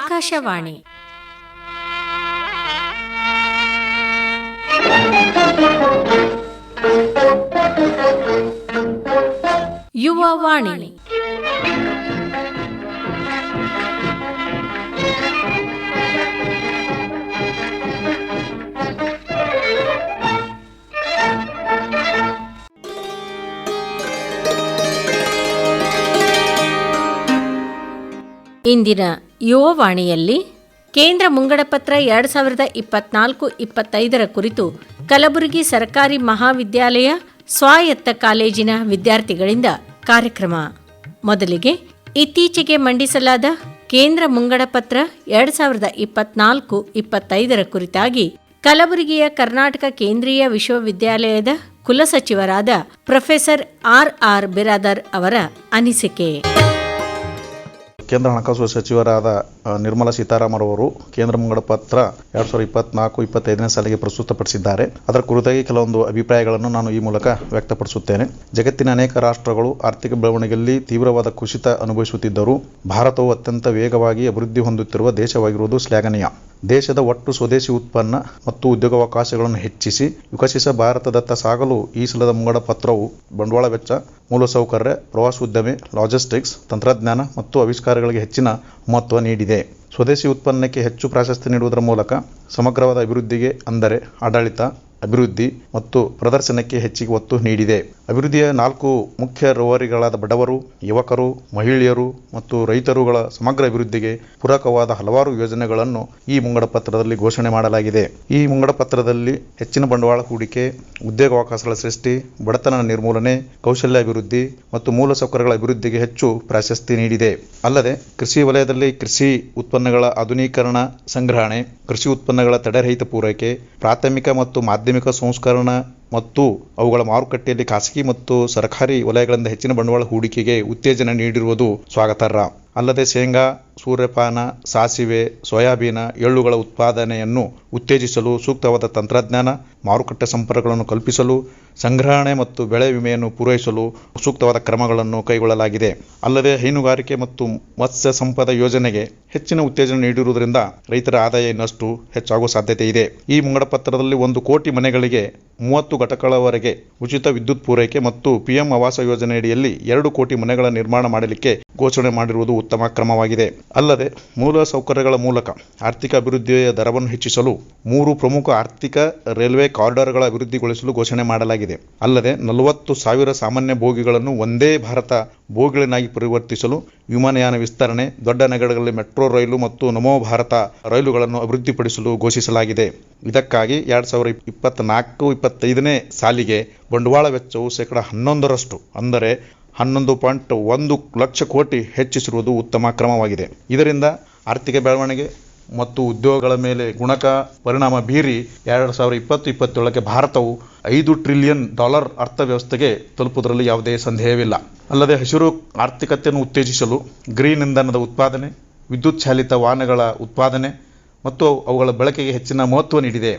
ಆಕಾಶವಾಣಿ ಯುವವಾಣಿ ಇಂದಿನ ಯುವವಾಣಿಯಲ್ಲಿ ಕೇಂದ್ರ ಮುಂಗಡಪತ್ರ ಎರಡು ಸಾವಿರದ ಇಪ್ಪತ್ನಾಲ್ಕು ಇಪ್ಪತ್ತೈದರ ಕುರಿತು ಕಲಬುರಗಿ ಸರ್ಕಾರಿ ಮಹಾವಿದ್ಯಾಲಯ ಸ್ವಾಯತ್ತ ಕಾಲೇಜಿನ ವಿದ್ಯಾರ್ಥಿಗಳಿಂದ ಕಾರ್ಯಕ್ರಮ. ಮೊದಲಿಗೆ ಇತ್ತೀಚೆಗೆ ಮಂಡಿಸಲಾದ ಕೇಂದ್ರ ಮುಂಗಡಪತ್ರ ಎರಡು ಸಾವಿರದ ಇಪ್ಪತ್ನಾಲ್ಕು ಇಪ್ಪತ್ತೈದರ ಕುರಿತಾಗಿ ಕಲಬುರಗಿಯ ಕರ್ನಾಟಕ ಕೇಂದ್ರೀಯ ವಿಶ್ವವಿದ್ಯಾಲಯದ ಕುಲಸಚಿವರಾದ ಪ್ರೊಫೆಸರ್ ಆರ್ ಆರ್ ಬಿರಾದರ್ ಅವರ ಅನಿಸಿಕೆ. ಕೇಂದ್ರ ಹಣಕಾಸು ಸಚಿವರಾದ ನಿರ್ಮಲಾ ಸೀತಾರಾಮನ್ ಅವರು ಕೇಂದ್ರ ಮುಂಗಡ ಪತ್ರ ಎರಡ್ ಸಾವಿರದ ಇಪ್ಪತ್ನಾಲ್ಕು, ಇಪ್ಪತ್ತೈದನೇ ಸಾಲಿಗೆ ಪ್ರಸ್ತುತಪಡಿಸಿದ್ದಾರೆ. ಅದರ ಕುರಿತಾಗಿ ಕೆಲವೊಂದು ಅಭಿಪ್ರಾಯಗಳನ್ನು ನಾನು ಈ ಮೂಲಕ ವ್ಯಕ್ತಪಡಿಸುತ್ತೇನೆ. ಜಗತ್ತಿನ ಅನೇಕ ರಾಷ್ಟ್ರಗಳು ಆರ್ಥಿಕ ಬೆಳವಣಿಗೆಯಲ್ಲಿ ತೀವ್ರವಾದ ಕುಸಿತ ಅನುಭವಿಸುತ್ತಿದ್ದರೂ, ಭಾರತವು ಅತ್ಯಂತ ವೇಗವಾಗಿ ಅಭಿವೃದ್ಧಿ ಹೊಂದುತ್ತಿರುವ ದೇಶವಾಗಿರುವುದು ಶ್ಲಾಘನೀಯ. ದೇಶದ ಒಟ್ಟು ಸ್ವದೇಶಿ ಉತ್ಪನ್ನ ಮತ್ತು ಉದ್ಯೋಗಾವಕಾಶಗಳನ್ನು ಹೆಚ್ಚಿಸಿ ವಿಕಸಿಸ ಭಾರತದತ್ತ ಸಾಗಲು ಈ ಸಲದ ಮುಂಗಡ ಪತ್ರವು ಬಂಡವಾಳ ವೆಚ್ಚ ಮೂಲಸೌಕರ್ಯ ಪ್ರವಾಸೋದ್ಯಮೆ ಲಾಜಿಸ್ಟಿಕ್ಸ್ ತಂತ್ರಜ್ಞಾನ ಮತ್ತು ಆವಿಷ್ಕಾರಗಳಿಗೆ ಹೆಚ್ಚಿನ ಮಹತ್ವ ನೀಡಿದೆ. ಸ್ವದೇಶಿ ಉತ್ಪನ್ನಕ್ಕೆ ಹೆಚ್ಚು ಪ್ರಾಶಸ್ತ್ಯ ನೀಡುವುದರ ಮೂಲಕ ಸಮಗ್ರವಾದ ಅಭಿವೃದ್ಧಿಗೆ ಅಂದರೆ ಆಡಳಿತ ಅಭಿವೃದ್ಧಿ ಮತ್ತು ಪ್ರದರ್ಶನಕ್ಕೆ ಹೆಚ್ಚಿಗೆ ಒತ್ತು ನೀಡಿದೆ. ಅಭಿವೃದ್ಧಿಯ ನಾಲ್ಕು ಮುಖ್ಯ ರೋವರಿಗಳಾದ ಬಡವರು, ಯುವಕರು, ಮಹಿಳೆಯರು ಮತ್ತು ರೈತರುಗಳ ಸಮಗ್ರ ಅಭಿವೃದ್ಧಿಗೆ ಪೂರಕವಾದ ಹಲವಾರು ಯೋಜನೆಗಳನ್ನು ಈ ಮುಂಗಡ ಪತ್ರದಲ್ಲಿ ಘೋಷಣೆ ಮಾಡಲಾಗಿದೆ. ಈ ಮುಂಗಡ ಪತ್ರದಲ್ಲಿ ಹೆಚ್ಚಿನ ಬಂಡವಾಳ ಹೂಡಿಕೆ, ಉದ್ಯೋಗಾವಕಾಶಗಳ ಸೃಷ್ಟಿ, ಬಡತನ ನಿರ್ಮೂಲನೆ ಕೌಶಲ್ಯ ಅಭಿವೃದ್ಧಿ ಮತ್ತು ಮೂಲಸೌಕರ್ಯಗಳ ಅಭಿವೃದ್ಧಿಗೆ ಹೆಚ್ಚು ಪ್ರಾಶಸ್ತ್ಯ ನೀಡಿದೆ. ಅಲ್ಲದೆ, ಕೃಷಿ ವಲಯದಲ್ಲಿ ಕೃಷಿ ಉತ್ಪನ್ನಗಳ ಆಧುನೀಕರಣ, ಸಂಗ್ರಹಣೆ, ಕೃಷಿ ಉತ್ಪನ್ನಗಳ ತಡೆರಹಿತ ಪೂರೈಕೆ, ಪ್ರಾಥಮಿಕ ಮತ್ತು ಮಾಧ್ಯಮಿಕ ಸಂಸ್ಕರಣ ಮತ್ತು ಅವುಗಳ ಮಾರುಕಟ್ಟೆಯಲ್ಲಿ ಖಾಸಗಿ ಮತ್ತು ಸರ್ಕಾರಿ ವಲಯಗಳಿಂದ ಹೆಚ್ಚಿನ ಬಂಡವಾಳ ಹೂಡಿಕೆಗೆ ಉತ್ತೇಜನ ನೀಡಿರುವುದು ಸ್ವಾಗತಾರ್ಹ. ಅಲ್ಲದೆ ಶೇಂಗಾ, ಸೂರ್ಯಪಾನ, ಸಾಸಿವೆ, ಸೋಯಾಬೀನ, ಎಳ್ಳುಗಳ ಉತ್ಪಾದನೆಯನ್ನು ಉತ್ತೇಜಿಸಲು ಸೂಕ್ತವಾದ ತಂತ್ರಜ್ಞಾನ, ಮಾರುಕಟ್ಟೆ ಸಂಪರ್ಕಗಳನ್ನು ಕಲ್ಪಿಸಲು, ಸಂಗ್ರಹಣೆ ಮತ್ತು ಬೆಳೆ ವಿಮೆಯನ್ನು ಪೂರೈಸಲು ಸೂಕ್ತವಾದ ಕ್ರಮಗಳನ್ನು ಕೈಗೊಳ್ಳಲಾಗಿದೆ. ಅಲ್ಲದೆ ಹೈನುಗಾರಿಕೆ ಮತ್ತು ಮತ್ಸ್ಯ ಸಂಪದ ಯೋಜನೆಗೆ ಹೆಚ್ಚಿನ ಉತ್ತೇಜನ ನೀಡಿರುವುದರಿಂದ ರೈತರ ಆದಾಯ ಇನ್ನಷ್ಟು ಹೆಚ್ಚಾಗುವ ಸಾಧ್ಯತೆ ಇದೆ. ಈ ಮುಂಗಡಪತ್ರದಲ್ಲಿ ಒಂದು ಕೋಟಿ ಮನೆಗಳಿಗೆ ಮೂವತ್ತು ಘಟಕಗಳವರೆಗೆ ಉಚಿತ ವಿದ್ಯುತ್ ಪೂರೈಕೆ ಮತ್ತು ಪಿಎಂ ಆವಾಸ ಯೋಜನೆಯಡಿಯಲ್ಲಿ ಎರಡು ಕೋಟಿ ಮನೆಗಳ ನಿರ್ಮಾಣ ಮಾಡಲಿಕ್ಕೆ ಘೋಷಣೆ ಮಾಡಿರುವುದು ಉತ್ತಮ ಕ್ರಮವಾಗಿದೆ. ಅಲ್ಲದೆ, ಮೂಲ ಸೌಕರ್ಯಗಳ ಮೂಲಕ ಆರ್ಥಿಕ ಅಭಿವೃದ್ಧಿಯ ದರವನ್ನು ಹೆಚ್ಚಿಸಲು ಮೂರು ಪ್ರಮುಖ ಆರ್ಥಿಕ ರೈಲ್ವೆ ಕಾರಿಡಾರ್ಗಳ ಅಭಿವೃದ್ಧಿಗೊಳಿಸಲು ಘೋಷಣೆ ಮಾಡಲಾಗಿದೆ. ಅಲ್ಲದೆ, ನಲವತ್ತು ಸಾವಿರ ಸಾಮಾನ್ಯ ಬೋಗಿಗಳನ್ನು ಒಂದೇ ಭಾರತ ಬೋಗಿಗಳನ್ನಾಗಿ ಪರಿವರ್ತಿಸಲು ವಿಮಾನಯಾನ ವಿಸ್ತರಣೆ, ದೊಡ್ಡ ನಗರಗಳಲ್ಲಿ ಮೆಟ್ರೋ ರೈಲು ಮತ್ತು ನಮೋ ಭಾರತ ರೈಲುಗಳನ್ನು ಅಭಿವೃದ್ಧಿಪಡಿಸಲು ಘೋಷಿಸಲಾಗಿದೆ. ಇದಕ್ಕಾಗಿ ಎರಡ್ ಸಾವಿರದ ಇಪ್ಪತ್ನಾಲ್ಕು ಇಪ್ಪತ್ತೈದನೇ ಸಾಲಿಗೆ ಬಂಡವಾಳ ವೆಚ್ಚವು ಶೇಕಡ ಹನ್ನೊಂದರಷ್ಟು. ಅಂದರೆ ಹನ್ನೊಂದು ಪಾಯಿಂಟ್ ಒಂದು ಲಕ್ಷ ಕೋಟಿ ಹೆಚ್ಚಿಸಿರುವುದು ಉತ್ತಮ ಕ್ರಮವಾಗಿದೆ. ಇದರಿಂದ ಆರ್ಥಿಕ ಬೆಳವಣಿಗೆ ಮತ್ತು ಉದ್ಯೋಗಗಳ ಮೇಲೆ ಗುಣಕ ಪರಿಣಾಮ ಬೀರಿ ಎರಡು ಸಾವಿರದ ಇಪ್ಪತ್ತು ಇಪ್ಪತ್ತೇಳಕ್ಕೆ ಭಾರತವು ಐದು ಟ್ರಿಲಿಯನ್ ಡಾಲರ್ ಅರ್ಥವ್ಯವಸ್ಥೆಗೆ ತಲುಪುವುದರಲ್ಲಿ ಯಾವುದೇ ಸಂದೇಹವಿಲ್ಲ. ಅಲ್ಲದೆ ಹಸಿರು ಆರ್ಥಿಕತೆಯನ್ನು ಉತ್ತೇಜಿಸಲು ಗ್ರೀನ್ ಇಂಧನದ ಉತ್ಪಾದನೆ, ವಿದ್ಯುತ್ ಚಾಲಿತ ವಾಹನಗಳ ಉತ್ಪಾದನೆ ಮತ್ತು ಅವುಗಳ ಬಳಕೆಗೆ ಹೆಚ್ಚಿನ ಮಹತ್ವ ನೀಡಿದೆ.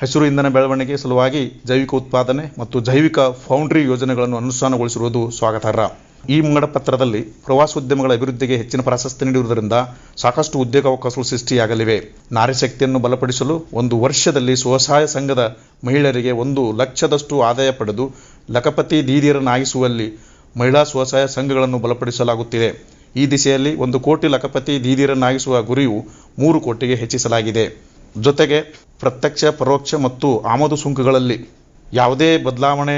ಹಸಿರು ಇಂಧನ ಬೆಳವಣಿಗೆ ಸಲುವಾಗಿ ಜೈವಿಕ ಉತ್ಪಾದನೆ ಮತ್ತು ಜೈವಿಕ ಫೌಂಡ್ರಿ ಯೋಜನೆಗಳನ್ನು ಅನುಷ್ಠಾನಗೊಳಿಸಿರುವುದು ಸ್ವಾಗತಾರ್ಹ. ಈ ಮುಂಗಡ ಪತ್ರದಲ್ಲಿ ಪ್ರವಾಸೋದ್ಯಮಗಳ ಅಭಿವೃದ್ಧಿಗೆ ಹೆಚ್ಚಿನ ಪ್ರಾಶಸ್ತ್ಯ ನೀಡಿರುವುದರಿಂದ ಸಾಕಷ್ಟು ಉದ್ಯೋಗಾವಕಾಶಗಳು ಸೃಷ್ಟಿಯಾಗಲಿವೆ. ನಾರಿಶಕ್ತಿಯನ್ನು ಬಲಪಡಿಸಲು ಒಂದು ವರ್ಷದಲ್ಲಿ ಸ್ವಸಹಾಯ ಸಂಘದ ಮಹಿಳೆಯರಿಗೆ ಒಂದು ಲಕ್ಷದಷ್ಟು ಆದಾಯ ಪಡೆದು ಲಖಪತಿ ದೀದಿಯರನ್ನಾಗಿಸುವಲ್ಲಿ ಮಹಿಳಾ ಸ್ವಸಹಾಯ ಸಂಘಗಳನ್ನು ಬಲಪಡಿಸಲಾಗುತ್ತಿದೆ. ಈ ದಿಸೆಯಲ್ಲಿ ಒಂದು ಕೋಟಿ ಲಖಪತಿ ದೀದಿಯರನ್ನಾಗಿಸುವ ಗುರಿಯು ಮೂರು ಕೋಟಿಗೆ ಹೆಚ್ಚಿಸಲಾಗಿದೆ. ಜೊತೆಗೆ ಪ್ರತ್ಯಕ್ಷ, ಪರೋಕ್ಷ ಮತ್ತು ಆಮದು ಸುಂಕಗಳಲ್ಲಿ ಯಾವುದೇ ಬದಲಾವಣೆ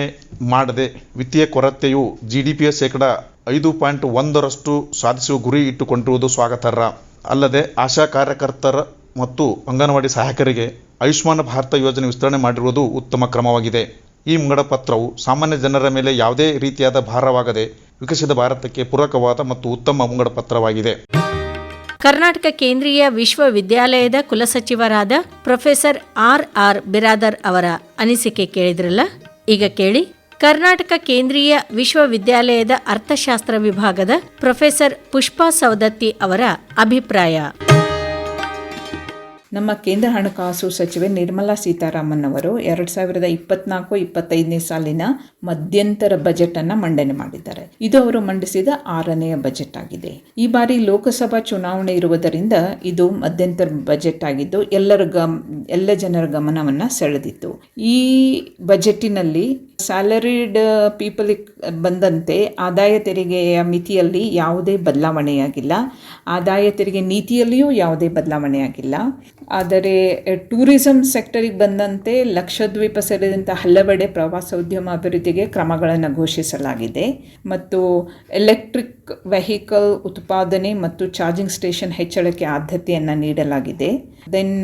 ಮಾಡದೆ ವಿತ್ತೀಯ ಕೊರತೆಯು ಜಿ ಡಿ ಪಿಯ ಶೇಕಡ ಐದು ಪಾಯಿಂಟ್ ಒಂದರಷ್ಟು ಸಾಧಿಸುವ ಗುರಿ ಇಟ್ಟುಕೊಂಡಿರುವುದು ಸ್ವಾಗತಾರ್ಹ. ಅಲ್ಲದೆ ಆಶಾ ಕಾರ್ಯಕರ್ತರ ಮತ್ತು ಅಂಗನವಾಡಿ ಸಹಾಯಕರಿಗೆ ಆಯುಷ್ಮಾನ್ ಭಾರತ ಯೋಜನೆ ವಿಸ್ತರಣೆ ಮಾಡಿರುವುದು ಉತ್ತಮ ಕ್ರಮವಾಗಿದೆ. ಈ ಮುಂಗಡ ಪತ್ರವು ಸಾಮಾನ್ಯ ಜನರ ಮೇಲೆ ಯಾವುದೇ ರೀತಿಯಾದ ಭಾರವಾಗದೆ ವಿಕಸಿತ ಭಾರತಕ್ಕೆ ಪೂರಕವಾದ ಮತ್ತು ಉತ್ತಮ ಮುಂಗಡ ಪತ್ರವಾಗಿದೆ ಕರ್ನಾಟಕ ಕೇಂದ್ರೀಯ ವಿಶ್ವವಿದ್ಯಾಲಯದ ಕುಲಸಚಿವರಾದ ಪ್ರೊಫೆಸರ್ ಆರ್ ಆರ್ ಬಿರಾದರ್ ಅವರ ಅನಿಸಿಕೆ ಕೇಳಿದ್ರಲ್ಲ? ಈಗ ಕೇಳಿ. ಕರ್ನಾಟಕ ಕೇಂದ್ರೀಯ ವಿಶ್ವವಿದ್ಯಾಲಯದ ಅರ್ಥಶಾಸ್ತ್ರ ವಿಭಾಗದ ಪ್ರೊಫೆಸರ್ ಪುಷ್ಪಾ ಸೌದತ್ತಿ ಅವರ ಅಭಿಪ್ರಾಯ. ನಮ್ಮ ಕೇಂದ್ರ ಹಣಕಾಸು ಸಚಿವೆ ನಿರ್ಮಲಾ ಸೀತಾರಾಮನ್ ಅವರು ಎರಡು ಸಾವಿರದ ಇಪ್ಪತ್ನಾಲ್ಕು, ಇಪ್ಪತ್ತೈದನೇ ಸಾಲಿನ ಮಧ್ಯಂತರ ಬಜೆಟ್ ಅನ್ನ ಮಂಡನೆ ಮಾಡಿದ್ದಾರೆ. ಇದು ಅವರು ಮಂಡಿಸಿದ ಆರನೆಯ ಬಜೆಟ್ ಆಗಿದೆ. ಈ ಬಾರಿ ಲೋಕಸಭಾ ಚುನಾವಣೆ ಇರುವುದರಿಂದ ಇದು ಮಧ್ಯಂತರ ಬಜೆಟ್ ಆಗಿದ್ದು ಎಲ್ಲರ ಗಮ್, ಎಲ್ಲ ಜನರ ಗಮನವನ್ನು ಸೆಳೆದಿತ್ತು. ಈ ಬಜೆಟಿನಲ್ಲಿ ಸ್ಯಾಲರಿಡ್ ಪೀಪಲ್ ಬಂದಂತೆ ಆದಾಯ ತೆರಿಗೆಯ ಮಿತಿಯಲ್ಲಿ ಯಾವುದೇ ಬದಲಾವಣೆಯಾಗಿಲ್ಲ. ಆದಾಯ ತೆರಿಗೆ ನೀತಿಯಲ್ಲಿಯೂ ಯಾವುದೇ ಬದಲಾವಣೆಯಾಗಿಲ್ಲ. ಆದರೆ ಟೂರಿಸಂ ಸೆಕ್ಟರಿಗೆ ಬಂದಂತೆ ಲಕ್ಷದ್ವೀಪ ಸೇರಿದಂಥ ಹಲವೆಡೆ ಪ್ರವಾಸೋದ್ಯಮ ಅಭಿವೃದ್ಧಿಗೆ ಕ್ರಮಗಳನ್ನು ಘೋಷಿಸಲಾಗಿದೆ. ಮತ್ತು ಎಲೆಕ್ಟ್ರಿಕ್ ವೆಹಿಕಲ್ ಉತ್ಪಾದನೆ ಮತ್ತು ಚಾರ್ಜಿಂಗ್ ಸ್ಟೇಷನ್ ಹೆಚ್ಚಳಕ್ಕೆ ಆದ್ಯತೆಯನ್ನು ನೀಡಲಾಗಿದೆ. ದೆನ್,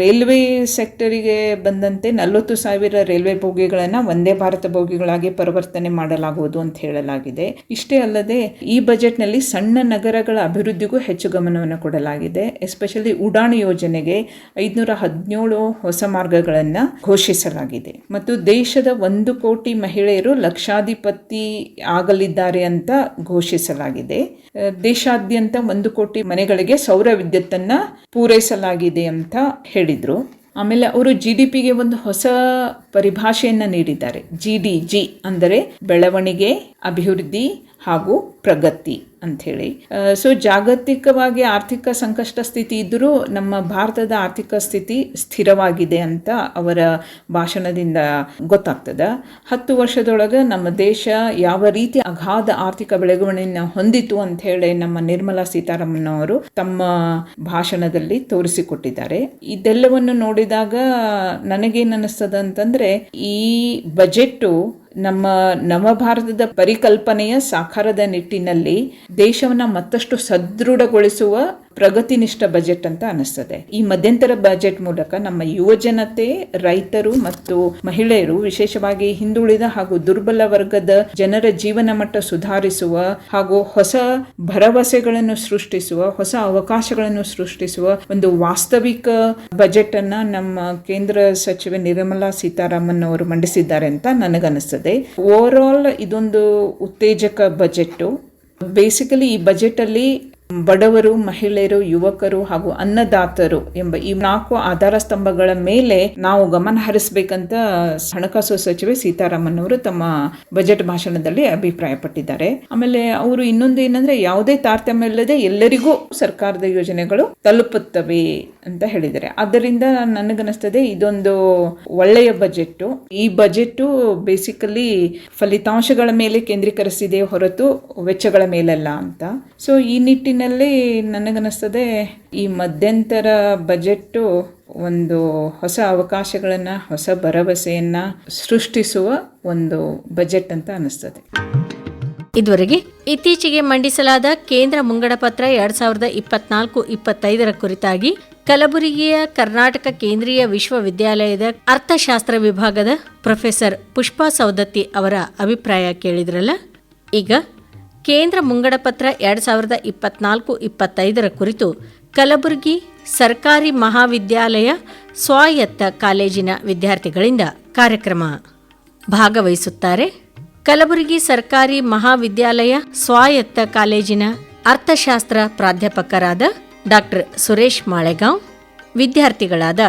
ರೈಲ್ವೆ ಸೆಕ್ಟರಿಗೆ ಬಂದಂತೆ ನಲವತ್ತು ಸಾವಿರ ರೈಲ್ವೆ ಬೋಗಿಗಳನ್ನು ಒಂದೇ ಭಾರತ ಬೋಗಿಗಳಾಗಿ ಪರಿವರ್ತನೆ ಮಾಡಲಾಗುವುದು ಅಂತ ಹೇಳಲಾಗಿದೆ. ಇಷ್ಟೇ ಅಲ್ಲದೆ, ಈ ಬಜೆಟ್ನಲ್ಲಿ ಸಣ್ಣ ನಗರಗಳ ಅಭಿವೃದ್ಧಿಗೂ ಹೆಚ್ಚು ಗಮನವನ್ನು ಕೊಡಲಾಗಿದೆ. ಎಸ್ಪೆಷಲಿ ಉಡಾನ್ ಯೋಜನೆಗೆ ಐದುನೂರ ಹದಿನೇಳು ಹೊಸ ಮಾರ್ಗಗಳನ್ನು ಘೋಷಿಸಲಾಗಿದೆ. ಮತ್ತು ದೇಶದ ಒಂದು ಕೋಟಿ ಮಹಿಳೆಯರು ಲಕ್ಷಾಧಿಪತಿ ಆಗಲಿದ್ದಾರೆ ಅಂತ ಘೋಷಿಸಲಾಗಿದೆ ಅಹ್, ದೇಶಾದ್ಯಂತ ಒಂದು ಕೋಟಿ ಮನೆಗಳಿಗೆ ಸೌರ ವಿದ್ಯುತ್ತನ್ನ ಪೂರೈಸಲಾಗಿದೆ ಅಂತ ಹೇಳಿದ್ರು. ಆಮೇಲೆ ಅವರು ಜಿ ಡಿ ಪಿಗೆ ಒಂದು ಹೊಸ ಪರಿಭಾಷೆಯನ್ನು ನೀಡಿದ್ದಾರೆ. ಜಿ ಡಿ ಜಿ ಅಂದರೆ ಬೆಳವಣಿಗೆ ಅಭಿವೃದ್ಧಿ ಹಾಗೂ ಪ್ರಗತಿ ಅಂಥೇಳಿ. ಸೊ ಜಾಗತಿಕವಾಗಿ ಆರ್ಥಿಕ ಸಂಕಷ್ಟ ಸ್ಥಿತಿ ಇದ್ದರೂ ನಮ್ಮ ಭಾರತದ ಆರ್ಥಿಕ ಸ್ಥಿತಿ ಸ್ಥಿರವಾಗಿದೆ ಅಂತ ಅವರ ಭಾಷಣದಿಂದ ಗೊತ್ತಾಗ್ತದೆ. ಹತ್ತು ವರ್ಷದೊಳಗೆ ನಮ್ಮ ದೇಶ ಯಾವ ರೀತಿ ಅಗಾಧ ಆರ್ಥಿಕ ಬೆಳವಣಿಗೆಯನ್ನು ಹೊಂದಿತು ಅಂತ ಹೇಳಿ ನಮ್ಮ ನಿರ್ಮಲಾ ಸೀತಾರಾಮನ್ ಅವರು ತಮ್ಮ ಭಾಷಣದಲ್ಲಿ ತೋರಿಸಿಕೊಟ್ಟಿದ್ದಾರೆ. ಇದೆಲ್ಲವನ್ನು ನೋಡಿದಾಗ ನನಗೇನು ಅನ್ನಿಸ್ತದ ಅಂತಂದ್ರೆ ಈ ಬಜೆಟ್ಟು ನಮ್ಮ ನವಭಾರತದ ಪರಿಕಲ್ಪನೆಯ ಸಾಕಾರದ ನಿಟ್ಟಿನಲ್ಲಿ ದೇಶವನ್ನ ಮತ್ತಷ್ಟು ಸದೃಢಗೊಳಿಸುವ ಪ್ರಗತಿನಿಷ್ಠ ಬಜೆಟ್ ಅಂತ ಅನಿಸ್ತದೆ ಈ ಮಧ್ಯಂತರ ಬಜೆಟ್ ಮೂಲಕ ನಮ್ಮ ಯುವ ಜನತೆ ರೈತರು ಮತ್ತು ಮಹಿಳೆಯರು ವಿಶೇಷವಾಗಿ ಹಿಂದುಳಿದ ಹಾಗೂ ದುರ್ಬಲ ವರ್ಗದ ಜನರ ಜೀವನ ಮಟ್ಟ ಸುಧಾರಿಸುವ ಹಾಗೂ ಹೊಸ ಭರವಸೆಗಳನ್ನು ಸೃಷ್ಟಿಸುವ, ಹೊಸ ಅವಕಾಶಗಳನ್ನು ಸೃಷ್ಟಿಸುವ ಒಂದು ವಾಸ್ತವಿಕ ಬಜೆಟ್ ಅನ್ನ ನಮ್ಮ ಕೇಂದ್ರ ಸಚಿವೆ ನಿರ್ಮಲಾ ಸೀತಾರಾಮನ್ ಅವರು ಮಂಡಿಸಿದ್ದಾರೆ ಅಂತ ನನಗನ್ನಿಸ್ತದೆ. ಓವರ್ ಆಲ್ ಇದೊಂದು ಉತ್ತೇಜಕ ಬಜೆಟ್ ಬೇಸಿಕಲಿ ಈ ಬಜೆಟಲ್ಲಿ ಬಡವರು, ಮಹಿಳೆಯರು, ಯುವಕರು ಹಾಗೂ ಅನ್ನದಾತರು ಎಂಬ ಈ ನಾಲ್ಕು ಆಧಾರ ಸ್ತಂಭಗಳ ಮೇಲೆ ನಾವು ಗಮನ ಹರಿಸಬೇಕಂತ ಹಣಕಾಸು ಸಚಿವೆ ಸೀತಾರಾಮನ್ ಅವರು ತಮ್ಮ ಬಜೆಟ್ ಭಾಷಣದಲ್ಲಿ ಅಭಿಪ್ರಾಯಪಟ್ಟಿದ್ದಾರೆ. ಆಮೇಲೆ ಅವರು ಇನ್ನೊಂದು ಏನಂದ್ರೆ, ಯಾವುದೇ ತಾರತಮ್ಯ ಇಲ್ಲದೆ ಎಲ್ಲರಿಗೂ ಸರ್ಕಾರದ ಯೋಜನೆಗಳು ತಲುಪುತ್ತವೆ ಅಂತ ಹೇಳಿದ್ದಾರೆ. ಆದ್ದರಿಂದ ನನಗನ್ನಿಸ್ತದೆ, ಇದೊಂದು ಒಳ್ಳೆಯ ಬಜೆಟ್. ಈ ಬಜೆಟ್ ಬೇಸಿಕಲಿ ಫಲಿತಾಂಶಗಳ ಮೇಲೆ ಕೇಂದ್ರೀಕರಿಸಿದೆ ಹೊರತು ವೆಚ್ಚಗಳ ಮೇಲಲ್ಲ ಅಂತ. ಸೊ, ಈ ನಿಟ್ಟಿನಲ್ಲಿ ನನಗನ್ನಿಸ್ತದೆ ಈ ಮಧ್ಯಂತರ ಬಜೆಟ್ಟು ಒಂದು ಹೊಸ ಅವಕಾಶಗಳನ್ನು, ಹೊಸ ಭರವಸೆಯನ್ನು ಸೃಷ್ಟಿಸುವ ಒಂದು ಬಜೆಟ್ ಅಂತ ಅನಿಸ್ತದೆ ಇದುವರೆಗೆ ಇತ್ತೀಚೆಗೆ ಮಂಡಿಸಲಾದ ಕೇಂದ್ರ ಮುಂಗಡ ಪತ್ರ ಎರಡ್ ಸಾವಿರದ ಇಪ್ಪತ್ನಾಲ್ಕು ಇಪ್ಪತ್ತೈದರ ಕುರಿತಾಗಿ ಕಲಬುರಗಿಯ ಕರ್ನಾಟಕ ಕೇಂದ್ರೀಯ ವಿಶ್ವವಿದ್ಯಾಲಯದ ಅರ್ಥಶಾಸ್ತ್ರ ವಿಭಾಗದ ಪ್ರೊಫೆಸರ್ ಪುಷ್ಪಾ ಸೌದತ್ತಿ ಅವರ ಅಭಿಪ್ರಾಯ ಕೇಳಿದ್ರಲ್ಲ? ಈಗ ಕೇಂದ್ರ ಮುಂಗಡಪತ್ರ ಎರಡ್ ಸಾವಿರದ ಇಪ್ಪತ್ನಾಲ್ಕು ಇಪ್ಪತ್ತೈದರ ಕುರಿತು ಕಲಬುರಗಿ ಸರ್ಕಾರಿ ಮಹಾವಿದ್ಯಾಲಯ ಸ್ವಾಯತ್ತ ಕಾಲೇಜಿನ ವಿದ್ಯಾರ್ಥಿಗಳಿಂದ ಕಾರ್ಯಕ್ರಮ ಭಾಗವಹಿಸುತ್ತಾರೆ. ಕಲಬುರಗಿ ಸರ್ಕಾರಿ ಮಹಾವಿದ್ಯಾಲಯ ಸ್ವಾಯತ್ತ ಕಾಲೇಜಿನ ಅರ್ಥಶಾಸ್ತ್ರ ಪ್ರಾಧ್ಯಾಪಕರಾದ ಡಾಕ್ಟರ್ ಸುರೇಶ್ ಮಾಳೆಗಾಂವ್, ವಿದ್ಯಾರ್ಥಿಗಳಾದ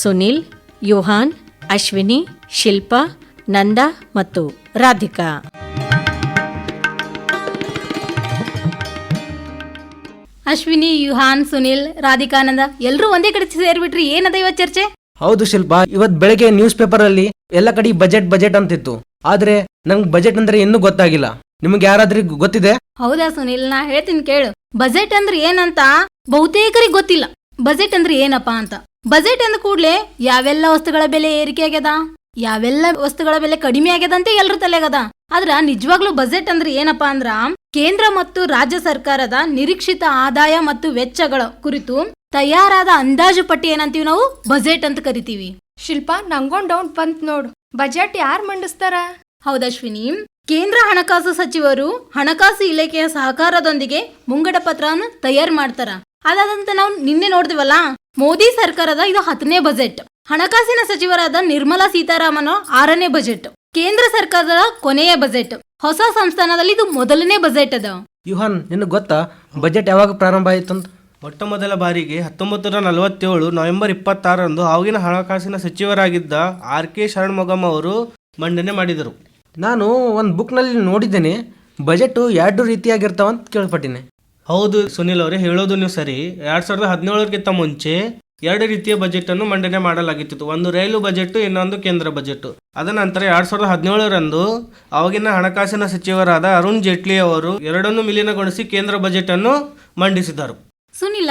ಸುನೀಲ್, ಯುಹಾನ್, ಅಶ್ವಿನಿ, ಶಿಲ್ಪಾ, ನಂದಾ ಮತ್ತು ರಾಧಿಕಾ. ಅಶ್ವಿನಿ ಯುಹಾನ್ ಸುನಿಲ್ ರಾಧಿಕಾನಂದ ಎಲ್ಲರೂ ಒಂದೇ ಕಡೆ ಸೇರ್ಬಿಟ್ರಿ ಏನದ ಇವತ್ ಚರ್ಚೆ? ಹೌದು ಶಿಲ್ಪ ಇವತ್ ಬೆಳಗ್ಗೆ ನ್ಯೂಸ್ ಪೇಪರ್ ಅಲ್ಲಿ ಎಲ್ಲ ಕಡೆ ಬಜೆಟ್ ಬಜೆಟ್ ಅಂತಿತ್ತು. ಆದ್ರೆ ನಂಗ್ ಬಜೆಟ್ ಅಂದ್ರೆ ಇನ್ನು ಗೊತ್ತಾಗಿಲ್ಲ. ನಿಮ್ಗೆ ಯಾರಾದ್ರೂ ಗೊತ್ತಿದೆ? ಹೌದಾ ಸುನಿಲ್ ನಾ ಹೇಳ್ತೀನಿ ಕೇಳು. ಬಜೆಟ್ ಅಂದ್ರೆ ಏನಂತ ಬಹುತೇಕರಿಗೆ ಗೊತ್ತಿಲ್ಲ. ಬಜೆಟ್ ಅಂದ್ರೆ ಏನಪ್ಪಾ ಅಂತ. ಬಜೆಟ್ ಅಂದ ಕೂಡ್ಲೆ ಯಾವೆಲ್ಲ ವಸ್ತುಗಳ ಬೆಲೆ ಏರಿಕೆ ಆಗ್ಯದ? ಯಾವೆಲ್ಲ ವಸ್ತುಗಳ ಬೆಲೆ ಕಡಿಮೆ ಆಗ್ಯದ ಅಂತ ಎಲ್ರ ತಲೆಗದ. ಆದ್ರ ನಿಜವಾಗ್ಲೂ ಬಜೆಟ್ ಅಂದ್ರೆ ಏನಪ್ಪಾ ಅಂದ್ರ ಕೇಂದ್ರ ಮತ್ತು ರಾಜ್ಯ ಸರ್ಕಾರದ ನಿರೀಕ್ಷಿತ ಆದಾಯ ಮತ್ತು ವೆಚ್ಚಗಳ ಕುರಿತು ತಯಾರಾದ ಅಂದಾಜು ಪಟ್ಟಿ ಏನಂತೀವಿ ನಾವು? ಬಜೆಟ್ ಅಂತ ಕರಿತೀವಿ. ಶಿಲ್ಪಾ ನಂಗೊಂದ್ ಡೌಟ್ ಬಂತ್ ನೋಡು. ಬಜೆಟ್ ಯಾರು ಮಂಡಿಸ್ತಾರ? ಹೌದಶ್ವಿನಿ ಕೇಂದ್ರ ಹಣಕಾಸು ಸಚಿವರು ಹಣಕಾಸು ಇಲಾಖೆಯ ಸಹಕಾರದೊಂದಿಗೆ ಮುಂಗಡ ಪತ್ರವನ್ನು ತಯಾರು ಮಾಡ್ತಾರ. ಅದಾದಂತ ನಾವು ನಿನ್ನೆ ನೋಡ್ತೀವಲ್ಲ ಮೋದಿ ಸರ್ಕಾರದ ಇದು ಹತ್ತನೇ ಬಜೆಟ್. ಹಣಕಾಸಿನ ಸಚಿವರಾದ ನಿರ್ಮಲಾ ಸೀತಾರಾಮನ್ ಆರನೇ ಬಜೆಟ್. ಕೇಂದ್ರ ಸರ್ಕಾರದ ಕೊನೆಯ ಬಜೆಟ್. ಹೊಸ ಸಂಸ್ಥಾನದಲ್ಲಿ ಇದು ಮೊದಲನೇ ಬಜೆಟ್ ಅದ. ಯುಹಾನ್ ನಿನಗೆ ಗೊತ್ತಾ? ಬಜೆಟ್ ಯಾವಾಗ ಪ್ರಾರಂಭ ಆಯಿತು ಅಂತ? ಮೊಟ್ಟ ಮೊದಲ ಬಾರಿಗೆ ಹತ್ತೊಂಬತ್ತು ನೂರ ನಲವತ್ತೇಳು ನವೆಂಬರ್ ಇಪ್ಪತ್ತಾರರಂದು ಆವಾಗಿನ ಹಣಕಾಸಿನ ಸಚಿವರಾಗಿದ್ದ ಆರ್ ಕೆ ಶರಣ್ಮುಗಮ್ ಅವರು ಮಂಡನೆ ಮಾಡಿದರು. ನಾನು ಒಂದು ಬುಕ್ನಲ್ಲಿ ನೋಡಿದ್ದೇನೆ ಬಜೆಟ್ ಎರಡು ರೀತಿಯಾಗಿರ್ತಾವಂತ ಕೇಳ್ಪಟ್ಟಿನಿ. ಹೌದು ಸುನಿಲ್ ಅವರೇ ಹೇಳೋದು ನೀವು ಸರಿ. ಎರಡು ಸಾವಿರದ ಹದಿನೇಳರಿಗಿಂತ ಮುಂಚೆ ಎರಡು ರೀತಿಯ ಬಜೆಟ್ ಅನ್ನು ಮಂಡನೆ ಮಾಡಲಾಗಿತ್ತು ಒಂದು ರೈಲು ಬಜೆಟ್ ಇನ್ನೊಂದು ಕೇಂದ್ರ ಬಜೆಟ್ ಅದ ನಂತರ ಎರಡ್ ಸಾವಿರದ ಹದಿನೇಳರಂದು ಅವಾಗಿನ ಹಣಕಾಸಿನ ಸಚಿವರಾದ ಅರುಣ್ ಜೇಟ್ಲಿ ಅವರು ಎರಡನ್ನು ವಿಲೀನಗೊಳಿಸಿ ಕೇಂದ್ರ ಬಜೆಟ್ ಅನ್ನು ಮಂಡಿಸಿದರು. ಸುನಿಲ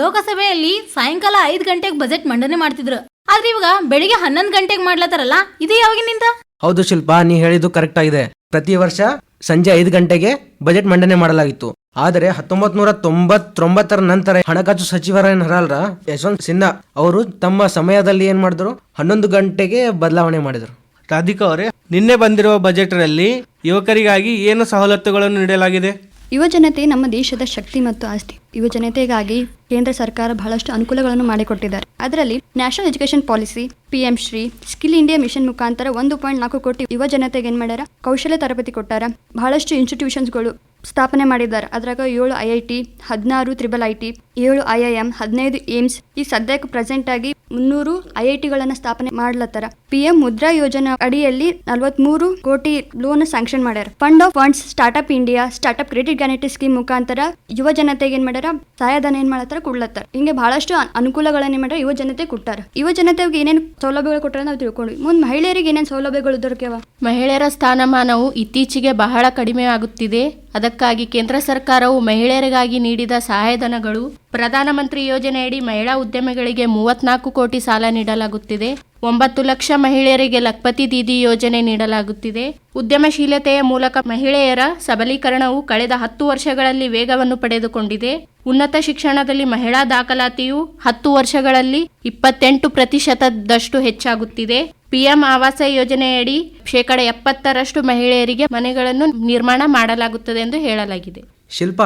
ಲೋಕಸಭೆಯಲ್ಲಿ ಸಾಯಂಕಾಲ ಐದು ಗಂಟೆಗೆ ಬಜೆಟ್ ಮಂಡನೆ ಮಾಡ್ತಿದ್ರು. ಆದ್ರೆ ಇವಾಗ ಬೆಳಿಗ್ಗೆ ಹನ್ನೊಂದು ಗಂಟೆಗೆ ಮಾಡ್ಲತ್ತಾರಲ್ಲ ಇದು ಯಾವಾಗಿನಿಂದ? ಹೌದು ಶಿಲ್ಪ ನೀ ಹೇಳಿದ್ದು ಕರೆಕ್ಟ್ ಆಗಿದೆ. ಪ್ರತಿ ವರ್ಷ ಸಂಜೆ ಐದು ಗಂಟೆಗೆ ಬಜೆಟ್ ಮಂಡನೆ ಮಾಡಲಾಗಿತ್ತು. ಆದರೆ ಹತ್ತೊಂಬತ್ ನೂರ ತೊಂಬತ್ತೊಂಬತ್ತರ ನಂತರ ಹಣಕಾಸು ಸಚಿವರೇನರಲ್ರ ಯಶವಂತ್ ಸಿನ್ಹಾ ಅವರು ತಮ್ಮ ಸಮಯದಲ್ಲಿ ಏನ್ ಮಾಡಿದ್ರು? ಹನ್ನೊಂದು ಗಂಟೆಗೆ ಬದಲಾವಣೆ ಮಾಡಿದರು. ರಾಧಿಕಾ ಅವರೇ ನಿನ್ನೆ ಬಂದಿರುವ ಬಜೆಟ್ನಲ್ಲಿ ಯುವಕರಿಗಾಗಿ ಏನು ಸವಲತ್ತುಗಳನ್ನು ನೀಡಲಾಗಿದೆ? ಯುವಜನತೆ ನಮ್ಮ ದೇಶದ ಶಕ್ತಿ ಮತ್ತು ಆಸ್ತಿ. ಯುವಜನತೆಗಾಗಿ ಕೇಂದ್ರ ಸರ್ಕಾರ ಬಹಳಷ್ಟು ಅನುಕೂಲಗಳನ್ನು ಮಾಡಿಕೊಟ್ಟಿದ್ದಾರೆ. ಅದರಲ್ಲಿ national education policy PM Shri skill India mission ಮುಖಾಂತರ ಒಂದು ಪಾಯಿಂಟ್ ನಾಲ್ಕು ಕೋಟಿ ಯುವ ಜನತೆಗೆ ಏನ್ ಮಾಡ್ಯಾರ? ಕೌಶಲ್ಯ ತರಬೇತಿ ಕೊಟ್ಟಾರ. ಬಹಳಷ್ಟು ಇನ್ಸ್ಟಿಟ್ಯೂಷನ್ಸ್ಗಳು ಸ್ಥಾಪನೆ ಮಾಡಿದ್ದಾರೆ. ಅದ್ರಾಗ ಏಳು ಐ ಐ ಟಿ, ಹದಿನಾರು ತ್ರಿಬಲ್ ಐ ಟಿ, ಏಳು ಐ ಐ ಎಂ, ಹದಿನೈದು ಏಮ್ಸ್ ಈ ಸದ್ಯಕ್ಕೆ ಪ್ರೆಸೆಂಟ್ ಆಗಿ ಮುನ್ನೂರು ಐ ಐ ಟಿಗಳನ್ನು ಸ್ಥಾಪನೆ ಮಾಡ್ಲತ್ತಾರ. ಪಿ ಎಂ ಮುದ್ರಾ ಯೋಜನಾ ಅಡಿಯಲ್ಲಿ ನಲವತ್ಮೂರು ಕೋಟಿ ಲೋನ್ ಸ್ಯಾಂಕ್ಷನ್ ಮಾಡ್ಯಾರ. Fund of funds startup India startup credit guarantee scheme ಮುಖಾಂತರ ಯುವ ಜನತೆಗೆ ಏನ್ ಮಾಡ್ಯಾರ? ಸಹಾಯಧನ ಏನ್ ಮಾಡತ್ತಾರ ಕೊಡ್ಲತ್ತಾರ. ಹಿಂಗೆ ಬಹಳಷ್ಟು ಅನುಕೂಲಗಳನ್ನ ಮಾಡ್ಯಾರ? ಯುವ ಜನತೆ ಕೊಟ್ಟಾರ. ಯುವ ಜನತೆಗೆ ಏನೇನು ಸೌಲಭ್ಯಗಳು ಕೊಟ್ಟಾರ ನಾವು ತಿಳ್ಕೊಂಡ್ವಿ ಮುಂದ್ ಮಹಿಳೆಯರಿಗೆ ಏನೇನು ಸೌಲಭ್ಯಗಳು ದೊರಕ್ಯಾವ? ಮಹಿಳೆಯರ ಸ್ಥಾನಮಾನವು ಇತ್ತೀಚೆಗೆ ಬಹಳ ಕಡಿಮೆ ಆಗುತ್ತಿದೆ. ಅದಕ್ಕಾಗಿ ಕೇಂದ್ರ ಸರ್ಕಾರವು ಮಹಿಳೆಯರಿಗಾಗಿ ನೀಡಿದ ಸಹಾಯಧನಗಳು ಪ್ರಧಾನಮಂತ್ರಿ ಯೋಜನೆಯಡಿ ಮಹಿಳಾ ಉದ್ಯಮಿಗಳಿಗೆ ಮೂವತ್ನಾಲ್ಕು ಕೋಟಿ ಸಾಲ ನೀಡಲಾಗುತ್ತಿದೆ. ಒಂಬತ್ತು ಲಕ್ಷ ಮಹಿಳೆಯರಿಗೆ ಲಖಪತಿ ದೀದಿ ಯೋಜನೆ ನೀಡಲಾಗುತ್ತಿದೆ. ಉದ್ಯಮಶೀಲತೆಯ ಮೂಲಕ ಮಹಿಳೆಯರ ಸಬಲೀಕರಣವು ಕಳೆದ ಹತ್ತು ವರ್ಷಗಳಲ್ಲಿ ವೇಗವನ್ನು ಪಡೆದುಕೊಂಡಿದೆ. ಉನ್ನತ ಶಿಕ್ಷಣದಲ್ಲಿ ಮಹಿಳಾ ದಾಖಲಾತಿಯು ಹತ್ತು ವರ್ಷಗಳಲ್ಲಿ ಇಪ್ಪತ್ತೆಂಟು ಪ್ರತಿಶತದಷ್ಟು ಹೆಚ್ಚಾಗುತ್ತಿದೆ. ಪಿಎಂ ಆವಾಸ ಯೋಜನೆಯಡಿ ಶೇಕಡ ಎಪ್ಪತ್ತರಷ್ಟು ಮಹಿಳೆಯರಿಗೆ ಮನೆಗಳನ್ನು ನಿರ್ಮಾಣ ಮಾಡಲಾಗುತ್ತದೆ ಎಂದು ಹೇಳಲಾಗಿದೆ. ಶಿಲ್ಪ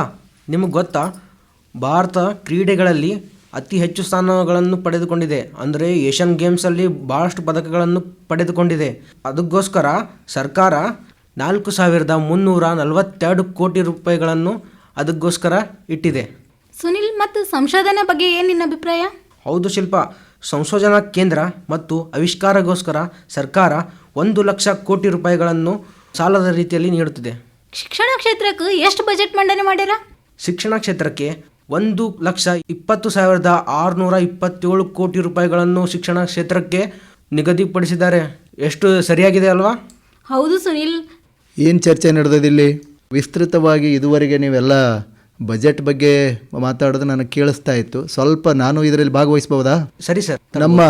ನಿಮಗೆ ಗೊತ್ತಾ? ಭಾರತ ಕ್ರೀಡೆಗಳಲ್ಲಿ ಅತಿ ಹೆಚ್ಚು ಸ್ಥಾನಗಳನ್ನು ಪಡೆದುಕೊಂಡಿದೆ. ಅಂದರೆ ಏಷ್ಯನ್ ಗೇಮ್ಸಲ್ಲಿ ಭಾಳಷ್ಟು ಪದಕಗಳನ್ನು ಪಡೆದುಕೊಂಡಿದೆ. ಅದಕ್ಕೋಸ್ಕರ ಸರ್ಕಾರ ನಾಲ್ಕು ಸಾವಿರದ ಮುನ್ನೂರ ನಲವತ್ತೆರಡು ಕೋಟಿ ರೂಪಾಯಿಗಳನ್ನು ಅದಕ್ಕೋಸ್ಕರ ಇಟ್ಟಿದೆ. ಸುನಿಲ್ ಮತ್ತು ಸಂಶೋಧನೆ ಬಗ್ಗೆ ಏನು ನಿನ್ನ ಅಭಿಪ್ರಾಯ? ಹೌದು ಶಿಲ್ಪ ಸಂಶೋಧನಾ ಕೇಂದ್ರ ಮತ್ತು ಆವಿಷ್ಕಾರಗೋಸ್ಕರ ಸರ್ಕಾರ ಒಂದು ಲಕ್ಷ ಕೋಟಿ ರೂಪಾಯಿಗಳನ್ನು ಸಾಲದ ರೀತಿಯಲ್ಲಿ ನೀಡುತ್ತಿದೆ. ಶಿಕ್ಷಣ ಕ್ಷೇತ್ರಕ್ಕೆ ಎಷ್ಟು ಬಜೆಟ್ ಮಂಡನೆ ಮಾಡ್ಯಾರ ಶಿಕ್ಷಣ ಕ್ಷೇತ್ರಕ್ಕೆ ಒಂದು ಲಕ್ಷ ಇಪ್ಪತ್ತು ಸಾವಿರದ ಆರುನೂರ ಇಪ್ಪತ್ತೇಳು ಕೋಟಿ ರೂಪಾಯಿಗಳನ್ನು ಶಿಕ್ಷಣ ಕ್ಷೇತ್ರಕ್ಕೆ ನಿಗದಿಪಡಿಸಿದ್ದಾರೆ. ಎಷ್ಟು ಸರಿಯಾಗಿದೆ ಅಲ್ವಾ? ಹೌದು ಸುನಿಲ್. ಏನು ಚರ್ಚೆ ನಡೆದಿಲ್ಲಿ ವಿಸ್ತೃತವಾಗಿ ಇದುವರೆಗೆ ನೀವೆಲ್ಲ ಬಜೆಟ್ ಬಗ್ಗೆ ಮಾತಾಡೋದು ನನಗೆ ಕೇಳಿಸ್ತಾ ಇತ್ತು. ಸ್ವಲ್ಪ ನಾನು ಇದರಲ್ಲಿ ಭಾಗವಹಿಸಬಹುದಾ? ಸರಿ ಸರ್. ನಮ್ಮ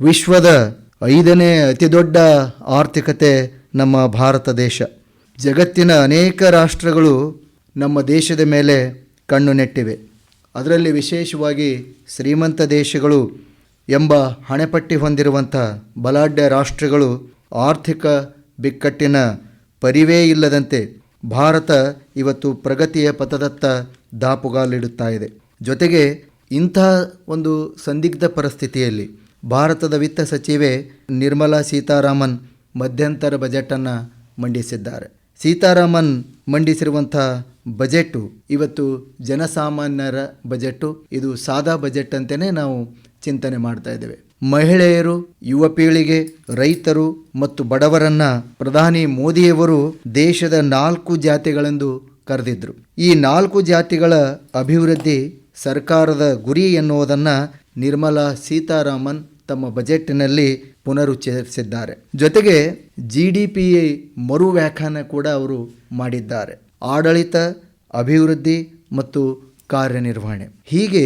ವಿಶ್ವದ ಐದನೇ ಅತಿ ದೊಡ್ಡ ಆರ್ಥಿಕತೆ ನಮ್ಮ ಭಾರತ ದೇಶ. ಜಗತ್ತಿನ ಅನೇಕ ರಾಷ್ಟ್ರಗಳು ನಮ್ಮ ದೇಶದ ಮೇಲೆ ಕಣ್ಣು ನೆಟ್ಟಿವೆ. ಅದರಲ್ಲಿ ವಿಶೇಷವಾಗಿ ಶ್ರೀಮಂತ ದೇಶಗಳು ಎಂಬ ಹಣೆಪಟ್ಟಿ ಹೊಂದಿರುವಂಥ ಬಲಾಢ್ಯ ರಾಷ್ಟ್ರಗಳು ಆರ್ಥಿಕ ಬಿಕ್ಕಟ್ಟಿನ ಪರಿವೇ ಇಲ್ಲದಂತೆ ಭಾರತ ಇವತ್ತು ಪ್ರಗತಿಯ ಪಥದತ್ತ ದಾಪುಗಾಲಿಡುತ್ತಾ ಇದೆ ಜೊತೆಗೆ ಇಂಥ ಒಂದು ಸಂದಿಗ್ಧ ಪರಿಸ್ಥಿತಿಯಲ್ಲಿ ಭಾರತದ ವಿತ್ತ ಸಚಿವೆ ನಿರ್ಮಲಾ ಸೀತಾರಾಮನ್ ಮಧ್ಯಂತರ ಬಜೆಟನ್ನು ಮಂಡಿಸಿದ್ದಾರೆ. ಸೀತಾರಾಮನ್ ಮಂಡಿಸಿರುವಂಥ ಬಜೆಟ್ಟು, ಇವತ್ತು ಜನಸಾಮಾನ್ಯರ ಬಜೆಟ್ಟು, ಇದು ಸಾದಾ ಬಜೆಟ್ ಅಂತಲೇ ನಾವು ಚಿಂತನೆ ಮಾಡ್ತಾ ಇದ್ದೇವೆ. ಮಹಿಳೆಯರು, ಯುವ ಪೀಳಿಗೆ, ರೈತರು ಮತ್ತು ಬಡವರನ್ನ ಪ್ರಧಾನಿ ಮೋದಿಯವರು ದೇಶದ ನಾಲ್ಕು ಜಾತಿಗಳೆಂದು ಕರೆದಿದ್ರು. ಈ ನಾಲ್ಕು ಜಾತಿಗಳ ಅಭಿವೃದ್ಧಿ ಸರ್ಕಾರದ ಗುರಿ ಎನ್ನುವುದನ್ನು ನಿರ್ಮಲಾ ಸೀತಾರಾಮನ್ ತಮ್ಮ ಬಜೆಟ್ನಲ್ಲಿ ಪುನರುಚ್ಚರಿಸಿದ್ದಾರೆ. ಜೊತೆಗೆ ಜಿ ಡಿ ಪಿ ಮರು ವ್ಯಾಖ್ಯಾನ ಕೂಡ ಅವರು ಮಾಡಿದ್ದಾರೆ. ಆಡಳಿತ, ಅಭಿವೃದ್ಧಿ ಮತ್ತು ಕಾರ್ಯನಿರ್ವಹಣೆ. ಹೀಗೆ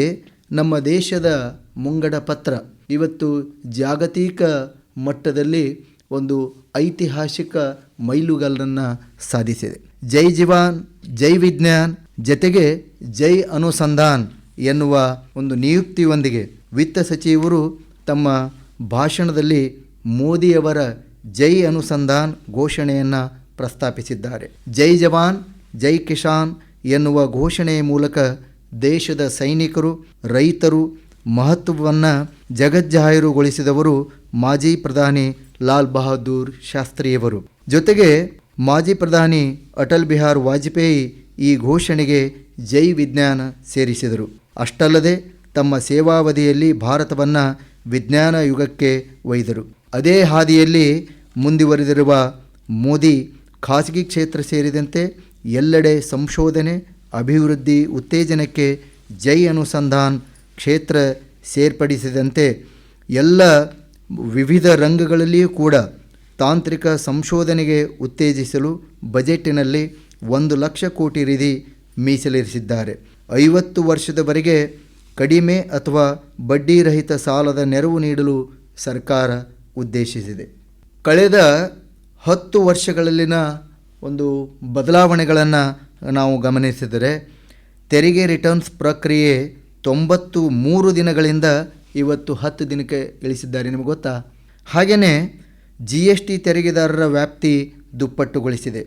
ನಮ್ಮ ದೇಶದ ಮುಂಗಡ ಪತ್ರ ಇವತ್ತು ಜಾಗತಿಕ ಮಟ್ಟದಲ್ಲಿ ಒಂದು ಐತಿಹಾಸಿಕ ಮೈಲುಗಲ್ಲನ್ನು ಸಾಧಿಸಿದೆ. ಜೈ ಜೀವಾನ್, ಜೈ ವಿಜ್ಞಾನ್, ಜತೆಗೆ ಜೈ ಅನುಸಂಧಾನ್ ಎನ್ನುವ ಒಂದು ನಿಯುಕ್ತಿಯೊಂದಿಗೆ ವಿತ್ತ ಸಚಿವರು ತಮ್ಮ ಭಾಷಣದಲ್ಲಿ ಮೋದಿಯವರ ಜೈ ಅನುಸಂಧಾನ್ ಘೋಷಣೆಯನ್ನು ಪ್ರಸ್ತಾಪಿಸಿದ್ದಾರೆ. ಜೈ ಜವಾನ್, ಜೈ ಕಿಸಾನ್ ಎನ್ನುವ ಘೋಷಣೆಯ ಮೂಲಕ ದೇಶದ ಸೈನಿಕರು, ರೈತರು ಮಹತ್ವವನ್ನು ಜಗಜ್ಜಾಹೀರುಗೊಳಿಸಿದವರು ಮಾಜಿ ಪ್ರಧಾನಿ ಲಾಲ್ ಬಹದ್ದೂರ್ ಶಾಸ್ತ್ರಿಯವರು. ಜೊತೆಗೆ ಮಾಜಿ ಪ್ರಧಾನಿ ಅಟಲ್ ಬಿಹಾರ್ ವಾಜಪೇಯಿ ಈ ಘೋಷಣೆಗೆ ಜೈ ವಿಜ್ಞಾನ ಸೇರಿಸಿದರು. ಅಷ್ಟಲ್ಲದೆ ತಮ್ಮ ಸೇವಾವಧಿಯಲ್ಲಿ ಭಾರತವನ್ನು ವಿಜ್ಞಾನ ಯುಗಕ್ಕೆ ಒಯ್ದರು. ಅದೇ ಹಾದಿಯಲ್ಲಿ ಮುಂದುವರೆದಿರುವ ಮೋದಿ ಖಾಸಗಿ ಕ್ಷೇತ್ರ ಸೇರಿದಂತೆ ಎಲ್ಲೆಡೆ ಸಂಶೋಧನೆ, ಅಭಿವೃದ್ಧಿ, ಉತ್ತೇಜನಕ್ಕೆ ಜೈ ಅನುಸಂಧಾನ್ ಕ್ಷೇತ್ರ ಸೇರ್ಪಡಿಸಿದಂತೆ ಎಲ್ಲ ವಿವಿಧ ರಂಗಗಳಲ್ಲಿಯೂ ಕೂಡ ತಾಂತ್ರಿಕ ಸಂಶೋಧನೆಗೆ ಉತ್ತೇಜಿಸಲು ಬಜೆಟ್ಟಿನಲ್ಲಿ ಒಂದು ಲಕ್ಷ ಕೋಟಿ ನಿಧಿ ಮೀಸಲಿರಿಸಿದ್ದಾರೆ. ಐವತ್ತು ವರ್ಷದವರೆಗೆ ಕಡಿಮೆ ಅಥವಾ ಬಡ್ಡಿರಹಿತ ಸಾಲದ ನೆರವು ನೀಡಲು ಸರ್ಕಾರ ಉದ್ದೇಶಿಸಿದೆ. ಕಳೆದ ಹತ್ತು ವರ್ಷಗಳಲ್ಲಿನ ಒಂದು ಬದಲಾವಣೆಗಳನ್ನು ನಾವು ಗಮನಿಸಿದರೆ, ತೆರಿಗೆ ರಿಟರ್ನ್ಸ್ ಪ್ರಕ್ರಿಯೆ ತೊಂಬತ್ತು ಮೂರು ದಿನಗಳಿಂದ ಇವತ್ತು ಹತ್ತು ದಿನಕ್ಕೆ ಇಳಿಸಿದ್ದಾರೆ. ನಿಮಗೆ ಗೊತ್ತಾ? ಹಾಗೆಯೇ ಜಿ ಎಸ್ ಟಿ ತೆರಿಗೆದಾರರ ವ್ಯಾಪ್ತಿ ದುಪ್ಪಟ್ಟುಗೊಳಿಸಿದೆ.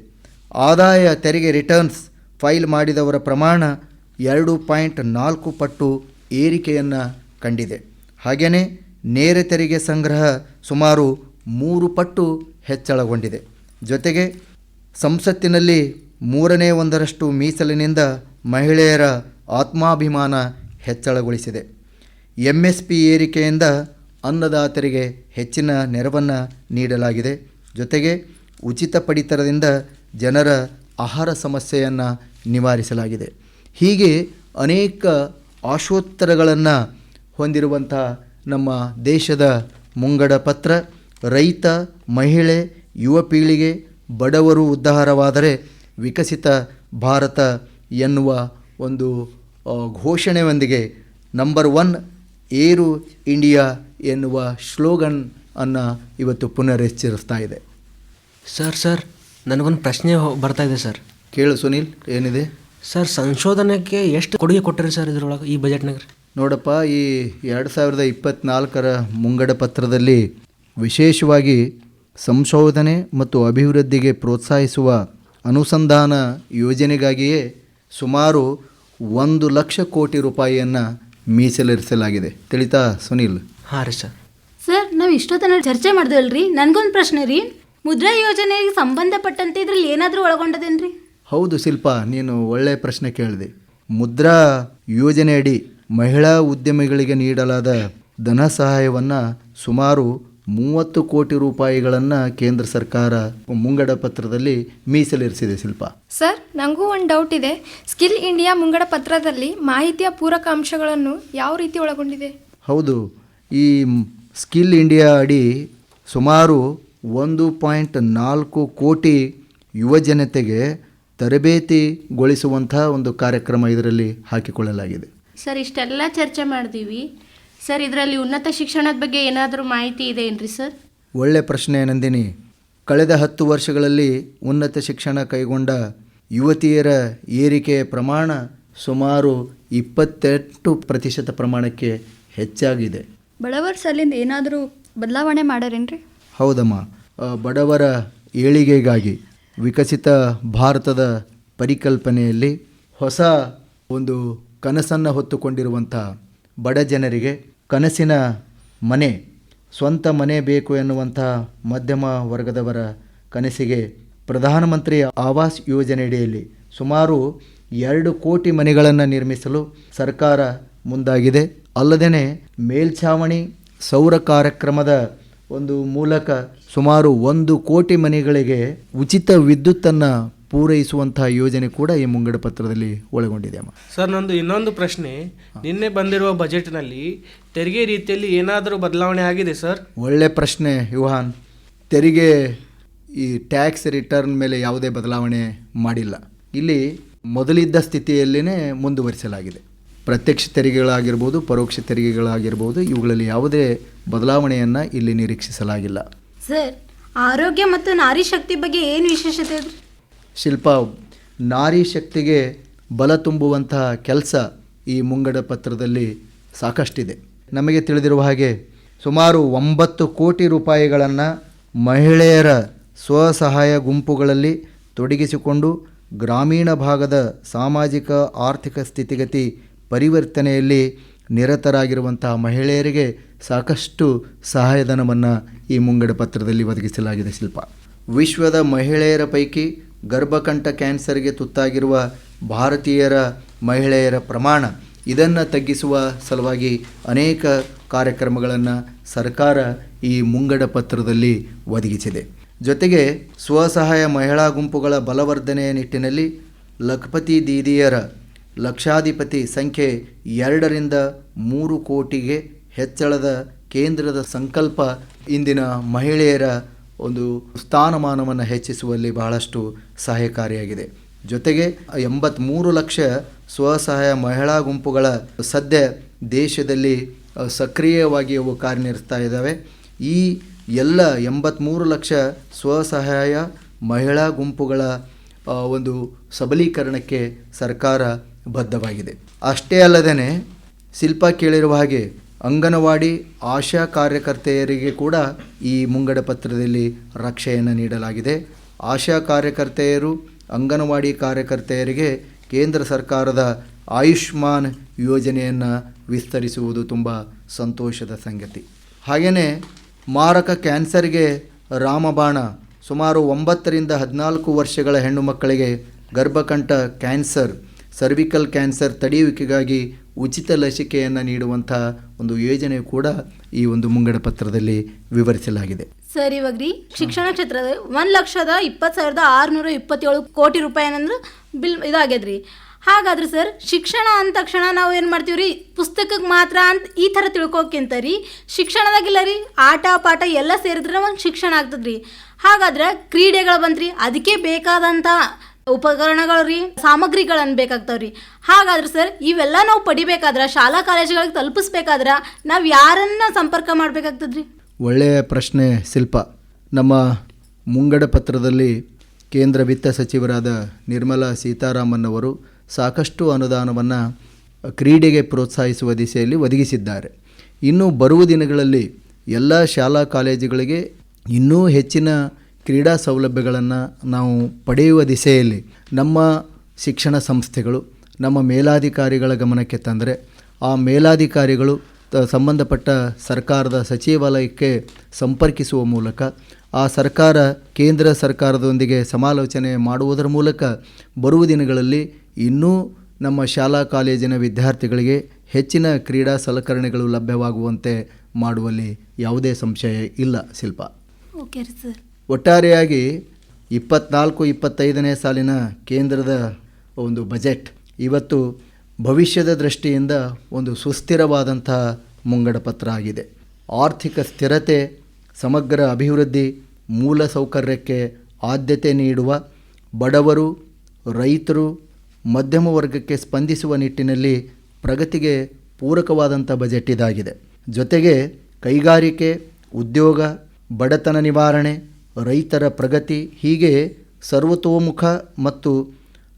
ಆದಾಯ ತೆರಿಗೆ ರಿಟರ್ನ್ಸ್ ಫೈಲ್ ಮಾಡಿದವರ ಪ್ರಮಾಣ ಎರಡು ಪಾಯಿಂಟ್ ನಾಲ್ಕು ಪಟ್ಟು ಏರಿಕೆಯನ್ನು ಕಂಡಿದೆ. ಹಾಗೆಯೇ ನೇರ ತೆರಿಗೆ ಸಂಗ್ರಹ ಸುಮಾರು ಮೂರು ಪಟ್ಟು ಹೆಚ್ಚಳಗೊಂಡಿದೆ. ಜೊತೆಗೆ ಸಂಸತ್ತಿನಲ್ಲಿ ಮೂರನೇ ಒಂದರಷ್ಟು ಮೀಸಲಿನಿಂದ ಮಹಿಳೆಯರ ಆತ್ಮಾಭಿಮಾನ ಹೆಚ್ಚಳಗೊಳಿಸಿದೆ. ಎಂ ಎಸ್ ಪಿ ಏರಿಕೆಯಿಂದ ಅನ್ನದಾತರಿಗೆ ಹೆಚ್ಚಿನ ನೆರವನ್ನು ನೀಡಲಾಗಿದೆ. ಜೊತೆಗೆ ಉಚಿತ ಪಡಿತರದಿಂದ ಜನರ ಆಹಾರ ಸಮಸ್ಯೆಯನ್ನು ನಿವಾರಿಸಲಾಗಿದೆ. ಹೀಗೆ ಅನೇಕ ಆಶೋತ್ತರಗಳನ್ನು ಹೊಂದಿರುವಂಥ ನಮ್ಮ ದೇಶದ ಮುಂಗಡ ಪತ್ರ ರೈತ ಮಹಿಳೆ ಯುವ ಪೀಳಿಗೆ ಬಡವರು ಉದ್ಧಾರವಾದರೆ ವಿಕಸಿತ ಭಾರತ ಎನ್ನುವ ಒಂದು ಘೋಷಣೆಯೊಂದಿಗೆ ನಂಬರ್ ಒನ್ ಏರು ಇಂಡಿಯಾ ಎನ್ನುವ ಸ್ಲೋಗನ್ ಅನ್ನು ಇವತ್ತು ಪುನರುಚ್ಚರಿಸ್ತಾ ಇದೆ. ಸರ್ ಸರ್ ನನಗೊಂದು ಪ್ರಶ್ನೆ ಬರ್ತಾ ಇದೆ ಸರ್. ಕೇಳು ಸುನೀಲ್ ಏನಿದೆ? ಸರ್ ಸಂಶೋಧನೆಗೆ ಎಷ್ಟು ಕೊಡುಗೆ ಕೊಟ್ಟರೆ ಸರ್ ಇದ್ರೊಳಗೆ ಈ ಬಜೆಟ್ನಾಗ ನೋಡಪ್ಪ ಈ ಎರಡು ಸಾವಿರದ ಇಪ್ಪತ್ತ್ನಾಲ್ಕರ ಮುಂಗಡ ಪತ್ರದಲ್ಲಿ ವಿಶೇಷವಾಗಿ ಸಂಶೋಧನೆ ಮತ್ತು ಅಭಿವೃದ್ಧಿಗೆ ಪ್ರೋತ್ಸಾಹಿಸುವ ಅನುಸಂಧಾನ ಯೋಜನೆಗಾಗಿಯೇ ಸುಮಾರು ಒಂದು ಲಕ್ಷ ಕೋಟಿ ರೂಪಾಯಿಯನ್ನು ಮೀಸಲಿರಿಸಲಾಗಿದೆ. ತಿಳಿತಾ ಸುನೀಲ್? ಹಾಂ ರೀ ಸರ್. ಸರ್ ನಾವು ಇಷ್ಟೊತ್ತನ ಚರ್ಚೆ ಮಾಡ್ದೇವಲ್ರಿ ನನಗೊಂದು ಪ್ರಶ್ನೆ ರೀ. ಮುದ್ರಾ ಯೋಜನೆಗೆ ಸಂಬಂಧಪಟ್ಟಂತೆ ಇದ್ರಲ್ಲಿ ಏನಾದರೂ ಒಳಗೊಂಡದೇನ್ರಿ? ಹೌದು ಶಿಲ್ಪ ನೀನು ಒಳ್ಳೆಯ ಪ್ರಶ್ನೆ ಕೇಳಿದೆ. ಮುದ್ರಾ ಯೋಜನೆಯಡಿ ಮಹಿಳಾ ಉದ್ಯಮಿಗಳಿಗೆ ನೀಡಲಾದ ಧನ ಸಹಾಯವನ್ನು ಸುಮಾರು ಮೂವತ್ತು ಕೋಟಿ ರೂಪಾಯಿಗಳನ್ನು ಕೇಂದ್ರ ಸರ್ಕಾರ ಮುಂಗಡ ಪತ್ರದಲ್ಲಿ ಮೀಸಲಿರಿಸಿದೆ ಶಿಲ್ಪ. ಸರ್ ನನಗೂ ಒಂದು ಡೌಟ್ ಇದೆ. ಸ್ಕಿಲ್ ಇಂಡಿಯಾ ಮುಂಗಡ ಪತ್ರದಲ್ಲಿ ಮಾಹಿತಿಯ ಪೂರಕ ಅಂಶಗಳನ್ನು ಯಾವ ರೀತಿ ಒಳಗೊಂಡಿದೆ? ಹೌದು ಈ ಸ್ಕಿಲ್ ಇಂಡಿಯಾ ಅಡಿ ಸುಮಾರು ಒಂದು ಪಾಯಿಂಟ್ ನಾಲ್ಕು ಕೋಟಿ ಯುವ ಜನತೆಗೆ ತರಬೇತಿಗೊಳಿಸುವಂಥ ಒಂದು ಕಾರ್ಯಕ್ರಮ ಇದರಲ್ಲಿ ಹಾಕಿಕೊಳ್ಳಲಾಗಿದೆ. ಸರ್ ಇಷ್ಟೆಲ್ಲ ಚರ್ಚೆ ಮಾಡಿದೀವಿ. ಸರ್ ಇದರಲ್ಲಿ ಉನ್ನತ ಶಿಕ್ಷಣದ ಬಗ್ಗೆ ಏನಾದರೂ ಮಾಹಿತಿ ಇದೆ ಏನ್ರಿ ಸರ್? ಒಳ್ಳೆ ಪ್ರಶ್ನೆ ನಂದಿನಿ. ಕಳೆದ ಹತ್ತು ವರ್ಷಗಳಲ್ಲಿ ಉನ್ನತ ಶಿಕ್ಷಣ ಕೈಗೊಂಡ ಯುವತಿಯರ ಏರಿಕೆಯ ಪ್ರಮಾಣ ಸುಮಾರು ಇಪ್ಪತ್ತೆಂಟು ಪ್ರತಿಶತ ಪ್ರಮಾಣಕ್ಕೆ ಹೆಚ್ಚಾಗಿದೆ. ಬಡವರ ಸಲಿಂದ ಏನಾದರೂ ಬದಲಾವಣೆ ಮಾಡ್ಯಾರೇನ್ರಿ ಹೌದಮ್ಮ. ಬಡವರ ಏಳಿಗೆಗಾಗಿ ವಿಕಸಿತ ಭಾರತದ ಪರಿಕಲ್ಪನೆಯಲ್ಲಿ ಹೊಸ ಒಂದು ಕನಸನ್ನು ಹೊತ್ತುಕೊಂಡಿರುವಂಥ ಬಡ ಜನರಿಗೆ ಕನಸಿನ ಮನೆ, ಸ್ವಂತ ಮನೆ ಬೇಕು ಎನ್ನುವಂಥ ಮಧ್ಯಮ ವರ್ಗದವರ ಕನಸಿಗೆ ಪ್ರಧಾನಮಂತ್ರಿ ಆವಾಸ್ ಯೋಜನೆಯಡಿಯಲ್ಲಿ ಸುಮಾರು ಎರಡು ಕೋಟಿ ಮನೆಗಳನ್ನು ನಿರ್ಮಿಸಲು ಸರ್ಕಾರ ಮುಂದಾಗಿದೆ. ಅಲ್ಲದೆ ಮೇಲ್ಛಾವಣಿ ಸೌರ ಕಾರ್ಯಕ್ರಮದ ಒಂದು ಮೂಲಕ ಸುಮಾರು ಒಂದು ಕೋಟಿ ಮನೆಗಳಿಗೆ ಉಚಿತ ವಿದ್ಯುತ್ತನ್ನು ಪೂರೈಸುವಂತಹ ಯೋಜನೆ ಕೂಡ ಈ ಮುಂಗಡ ಪತ್ರದಲ್ಲಿ ಒಳಗೊಂಡಿದೆ ಅಮ್ಮ. ಸರ್ ನಂದು ಇನ್ನೊಂದು ಪ್ರಶ್ನೆ. ನಿನ್ನೆ ಬಂದಿರುವ ಬಜೆಟ್ನಲ್ಲಿ ತೆರಿಗೆ ರೀತಿಯಲ್ಲಿ ಏನಾದರೂ ಬದಲಾವಣೆ ಆಗಿದೆ ಸರ್? ಒಳ್ಳೆ ಪ್ರಶ್ನೆ ಯುವಾನ್ ತೆರಿಗೆ ಈ ಟ್ಯಾಕ್ಸ್ ರಿಟರ್ನ್ ಮೇಲೆ ಯಾವುದೇ ಬದಲಾವಣೆ ಮಾಡಿಲ್ಲ. ಇಲ್ಲಿ ಮೊದಲಿದ್ದ ಸ್ಥಿತಿಯಲ್ಲೇ ಮುಂದುವರಿಸಲಾಗಿದೆ. ಪ್ರತ್ಯಕ್ಷ ತೆರಿಗೆಗಳಾಗಿರ್ಬೋದು ಪರೋಕ್ಷ ತೆರಿಗೆಗಳಾಗಿರ್ಬೋದು ಇವುಗಳಲ್ಲಿ ಯಾವುದೇ ಬದಲಾವಣೆಯನ್ನು ಇಲ್ಲಿ ನಿರೀಕ್ಷಿಸಲಾಗಿಲ್ಲ. ಸರ್ ಆರೋಗ್ಯ ಮತ್ತು ನಾರಿ ಶಕ್ತಿ ಬಗ್ಗೆ ಏನು ವಿಶೇಷತೆ ಶಿಲ್ಪ ನಾರಿ ಶಕ್ತಿಗೆ ಬಲ ತುಂಬುವಂತಹ ಕೆಲಸ ಈ ಮುಂಗಡ ಪತ್ರದಲ್ಲಿ ಸಾಕಷ್ಟಿದೆ. ನಮಗೆ ತಿಳಿದಿರುವ ಹಾಗೆ ಸುಮಾರು ಒಂಬತ್ತು ಕೋಟಿ ರೂಪಾಯಿಗಳನ್ನು ಮಹಿಳೆಯರ ಸ್ವಸಹಾಯ ಗುಂಪುಗಳಲ್ಲಿ ತೊಡಗಿಸಿಕೊಂಡು ಗ್ರಾಮೀಣ ಭಾಗದ ಸಾಮಾಜಿಕ ಆರ್ಥಿಕ ಸ್ಥಿತಿಗತಿ ಪರಿವರ್ತನೆಯಲ್ಲಿ ನಿರತರಾಗಿರುವಂತಹ ಮಹಿಳೆಯರಿಗೆ ಸಾಕಷ್ಟು ಸಹಾಯಧನವನ್ನು ಈ ಮುಂಗಡ ಪತ್ರದಲ್ಲಿ ಒದಗಿಸಲಾಗಿದೆ ಶಿಲ್ಪ. ವಿಶ್ವದ ಮಹಿಳೆಯರ ಪೈಕಿ ಗರ್ಭಕಂಠ ಕ್ಯಾನ್ಸರ್ಗೆ ತುತ್ತಾಗಿರುವ ಭಾರತೀಯರ ಮಹಿಳೆಯರ ಪ್ರಮಾಣ ಇದನ್ನು ತಗ್ಗಿಸುವ ಸಲುವಾಗಿ ಅನೇಕ ಕಾರ್ಯಕ್ರಮಗಳನ್ನು ಸರ್ಕಾರ ಈ ಮುಂಗಡ ಪತ್ರದಲ್ಲಿ ಒದಗಿಸಿದೆ. ಜೊತೆಗೆ ಸ್ವಸಹಾಯ ಮಹಿಳಾ ಗುಂಪುಗಳ ಬಲವರ್ಧನೆಯ ನಿಟ್ಟಿನಲ್ಲಿ ಲಖಪತಿ ದೀದಿಯರ ಲಕ್ಷಾಧಿಪತಿ ಸಂಖ್ಯೆ ಎರಡರಿಂದ ಮೂರು ಕೋಟಿಗೆ ಹೆಚ್ಚಳದ ಕೇಂದ್ರದ ಸಂಕಲ್ಪ ಇಂದಿನ ಮಹಿಳೆಯರ ಒಂದು ಸ್ಥಾನಮಾನವನ್ನು ಹೆಚ್ಚಿಸುವಲ್ಲಿ ಬಹಳಷ್ಟು ಸಹಾಯಕಾರಿಯಾಗಿದೆ ಜೊತೆಗೆ ಎಂಬತ್ತ್ಮೂರು ಲಕ್ಷ ಸ್ವಸಹಾಯ ಮಹಿಳಾ ಗುಂಪುಗಳ ಸದ್ಯ ದೇಶದಲ್ಲಿ ಸಕ್ರಿಯವಾಗಿ ಅವು ಕಾರ್ಯನಿರ್ವಹಿಸ್ತಾ ಇದ್ದಾವೆ. ಈ ಎಲ್ಲ ಎಂಬತ್ತ್ಮೂರು ಲಕ್ಷ ಸ್ವಸಹಾಯ ಮಹಿಳಾ ಗುಂಪುಗಳ ಒಂದು ಸಬಲೀಕರಣಕ್ಕೆ ಸರ್ಕಾರ ಬದ್ಧವಾಗಿದೆ. ಅಷ್ಟೇ ಅಲ್ಲದೇ ಶಿಲ್ಪ ಕೇಳಿರುವ ಹಾಗೆ ಅಂಗನವಾಡಿ ಆಶಾ ಕಾರ್ಯಕರ್ತೆಯರಿಗೆ ಕೂಡ ಈ ಮುಂಗಡ ಪತ್ರದಲ್ಲಿ ರಕ್ಷೆಯನ್ನು ನೀಡಲಾಗಿದೆ. ಆಶಾ ಕಾರ್ಯಕರ್ತೆಯರು, ಅಂಗನವಾಡಿ ಕಾರ್ಯಕರ್ತೆಯರಿಗೆ ಕೇಂದ್ರ ಸರ್ಕಾರದ ಆಯುಷ್ಮಾನ್ ಯೋಜನೆಯನ್ನು ವಿಸ್ತರಿಸುವುದು ತುಂಬ ಸಂತೋಷದ ಸಂಗತಿ. ಹಾಗೆಯೇ ಮಾರಕ ಕ್ಯಾನ್ಸರ್ಗೆ ರಾಮಬಾಣ ಸುಮಾರು ಒಂಬತ್ತರಿಂದ ಹದಿನಾಲ್ಕು ವರ್ಷಗಳ ಹೆಣ್ಣು ಮಕ್ಕಳಿಗೆ ಗರ್ಭಕಂಠ ಕ್ಯಾನ್ಸರ್ ಸರ್ವಿಕಲ್ ಕ್ಯಾನ್ಸರ್ ತಡೆಯುವಿಕೆಗಾಗಿ ಉಚಿತ ಲಸಿಕೆಯನ್ನು ನೀಡುವಂಥ ಒಂದು ಯೋಜನೆ ಕೂಡ ಈ ಒಂದು ಮುಂಗಡ ಪತ್ರದಲ್ಲಿ ವಿವರಿಸಲಾಗಿದೆ. ಸರ್ ಇವಾಗ್ರಿ ಶಿಕ್ಷಣ ಕ್ಷೇತ್ರದ ಒಂದು ಲಕ್ಷದ ಇಪ್ಪತ್ತು ಸಾವಿರದ ಆರುನೂರ ಇಪ್ಪತ್ತೇಳು ಕೋಟಿ ರೂಪಾಯಿ ಏನಂದ್ರೆ ಬಿಲ್ ಇದಾಗ್ಯದ್ರಿ. ಹಾಗಾದ್ರೆ ಸರ್, ಶಿಕ್ಷಣ ಅಂದ ತಕ್ಷಣ ನಾವು ಏನು ಮಾಡ್ತೀವಿ ರೀ ಪುಸ್ತಕಕ್ಕೆ ಮಾತ್ರ ಅಂತ ಈ ಥರ ತಿಳ್ಕೊಕ್ಕಿಂತ ರೀ ಶಿಕ್ಷಣದಾಗಿಲ್ಲ ರೀ ಆಟ, ಪಾಠ ಎಲ್ಲ ಸೇರಿದ್ರೆ ಒಂದು ಶಿಕ್ಷಣ ಆಗ್ತದ್ರಿ. ಹಾಗಾದ್ರೆ ಕ್ರೀಡೆಗಳು ಬಂತ್ರಿ, ಅದಕ್ಕೆ ಬೇಕಾದಂಥ ಉಪಕರಣಗಳು ರೀ ಸಾಮಗ್ರಿಗಳನ್ನು ಬೇಕಾಗ್ತಾವ್ರಿ. ಹಾಗಾದ್ರೆ ಸರ್, ಇವೆಲ್ಲ ನಾವು ಪಡಿಬೇಕಾದ್ರೆ, ಶಾಲಾ ಕಾಲೇಜುಗಳಿಗೆ ತಲುಪಿಸ್ಬೇಕಾದ್ರೆ ನಾವು ಯಾರನ್ನ ಸಂಪರ್ಕ ಮಾಡ್ಬೇಕಾಗ್ತದ್ರಿ? ಒಳ್ಳೆಯ ಪ್ರಶ್ನೆ, ಶಿಲ್ಪ. ನಮ್ಮ ಮುಂಗಡ ಪತ್ರದಲ್ಲಿ ಕೇಂದ್ರ ವಿತ್ತ ಸಚಿವರಾದ ನಿರ್ಮಲಾ ಸೀತಾರಾಮನ್ ಅವರು ಸಾಕಷ್ಟು ಅನುದಾನವನ್ನು ಕ್ರೀಡೆಗೆ ಪ್ರೋತ್ಸಾಹಿಸುವ ದಿಸೆಯಲ್ಲಿ ಒದಗಿಸಿದ್ದಾರೆ. ಇನ್ನು ಬರುವ ದಿನಗಳಲ್ಲಿ ಎಲ್ಲ ಶಾಲಾ ಕಾಲೇಜುಗಳಿಗೆ ಇನ್ನೂ ಹೆಚ್ಚಿನ ಕ್ರೀಡಾ ಸೌಲಭ್ಯಗಳನ್ನು ನಾವು ಪಡೆಯುವ ದಿಸೆಯಲ್ಲಿ ನಮ್ಮ ಶಿಕ್ಷಣ ಸಂಸ್ಥೆಗಳು, ನಮ್ಮ ಮೇಲಾಧಿಕಾರಿಗಳ ಗಮನಕ್ಕೆ ತಂದರೆ ಆ ಮೇಲಾಧಿಕಾರಿಗಳು ಸಂಬಂಧಪಟ್ಟ ಸರ್ಕಾರದ ಸಚಿವಾಲಯಕ್ಕೆ ಸಂಪರ್ಕಿಸುವ ಮೂಲಕ ಆ ಸರ್ಕಾರ ಕೇಂದ್ರ ಸರ್ಕಾರದೊಂದಿಗೆ ಸಮಾಲೋಚನೆ ಮಾಡುವುದರ ಮೂಲಕ ಬರುವ ದಿನಗಳಲ್ಲಿ ಇನ್ನೂ ನಮ್ಮ ಶಾಲಾ ಕಾಲೇಜಿನ ವಿದ್ಯಾರ್ಥಿಗಳಿಗೆ ಹೆಚ್ಚಿನ ಕ್ರೀಡಾ ಸಲಕರಣೆಗಳು ಲಭ್ಯವಾಗುವಂತೆ ಮಾಡುವಲ್ಲಿ ಯಾವುದೇ ಸಂಶಯ ಇಲ್ಲ ಶಿಲ್ಪ. ಓಕೆ ಸರ್ ಒಟ್ಟಾರೆಯಾಗಿ ಇಪ್ಪತ್ನಾಲ್ಕು, ಇಪ್ಪತ್ತೈದನೇ ಸಾಲಿನ ಕೇಂದ್ರದ ಒಂದು ಬಜೆಟ್ ಇವತ್ತು ಭವಿಷ್ಯದ ದೃಷ್ಟಿಯಿಂದ ಒಂದು ಸುಸ್ಥಿರವಾದಂತಹ ಮುಂಗಡ ಪತ್ರ ಆಗಿದೆ. ಆರ್ಥಿಕ ಸ್ಥಿರತೆ, ಸಮಗ್ರ ಅಭಿವೃದ್ಧಿ ಮೂಲ ಸೌಕರ್ಯಕ್ಕೆ ಆದ್ಯತೆ ನೀಡುವ ಬಡವರು, ರೈತರು, ಮಧ್ಯಮ ವರ್ಗಕ್ಕೆ ಸ್ಪಂದಿಸುವ ನಿಟ್ಟಿನಲ್ಲಿ ಪ್ರಗತಿಗೆ ಪೂರಕವಾದಂಥ ಬಜೆಟ್ ಇದಾಗಿದೆ. ಜೊತೆಗೆ ಕೈಗಾರಿಕೆ, ಉದ್ಯೋಗ, ಬಡತನ ನಿವಾರಣೆ ರೈತರ ಪ್ರಗತಿ ಹೀಗೆ ಸರ್ವತೋಮುಖ ಮತ್ತು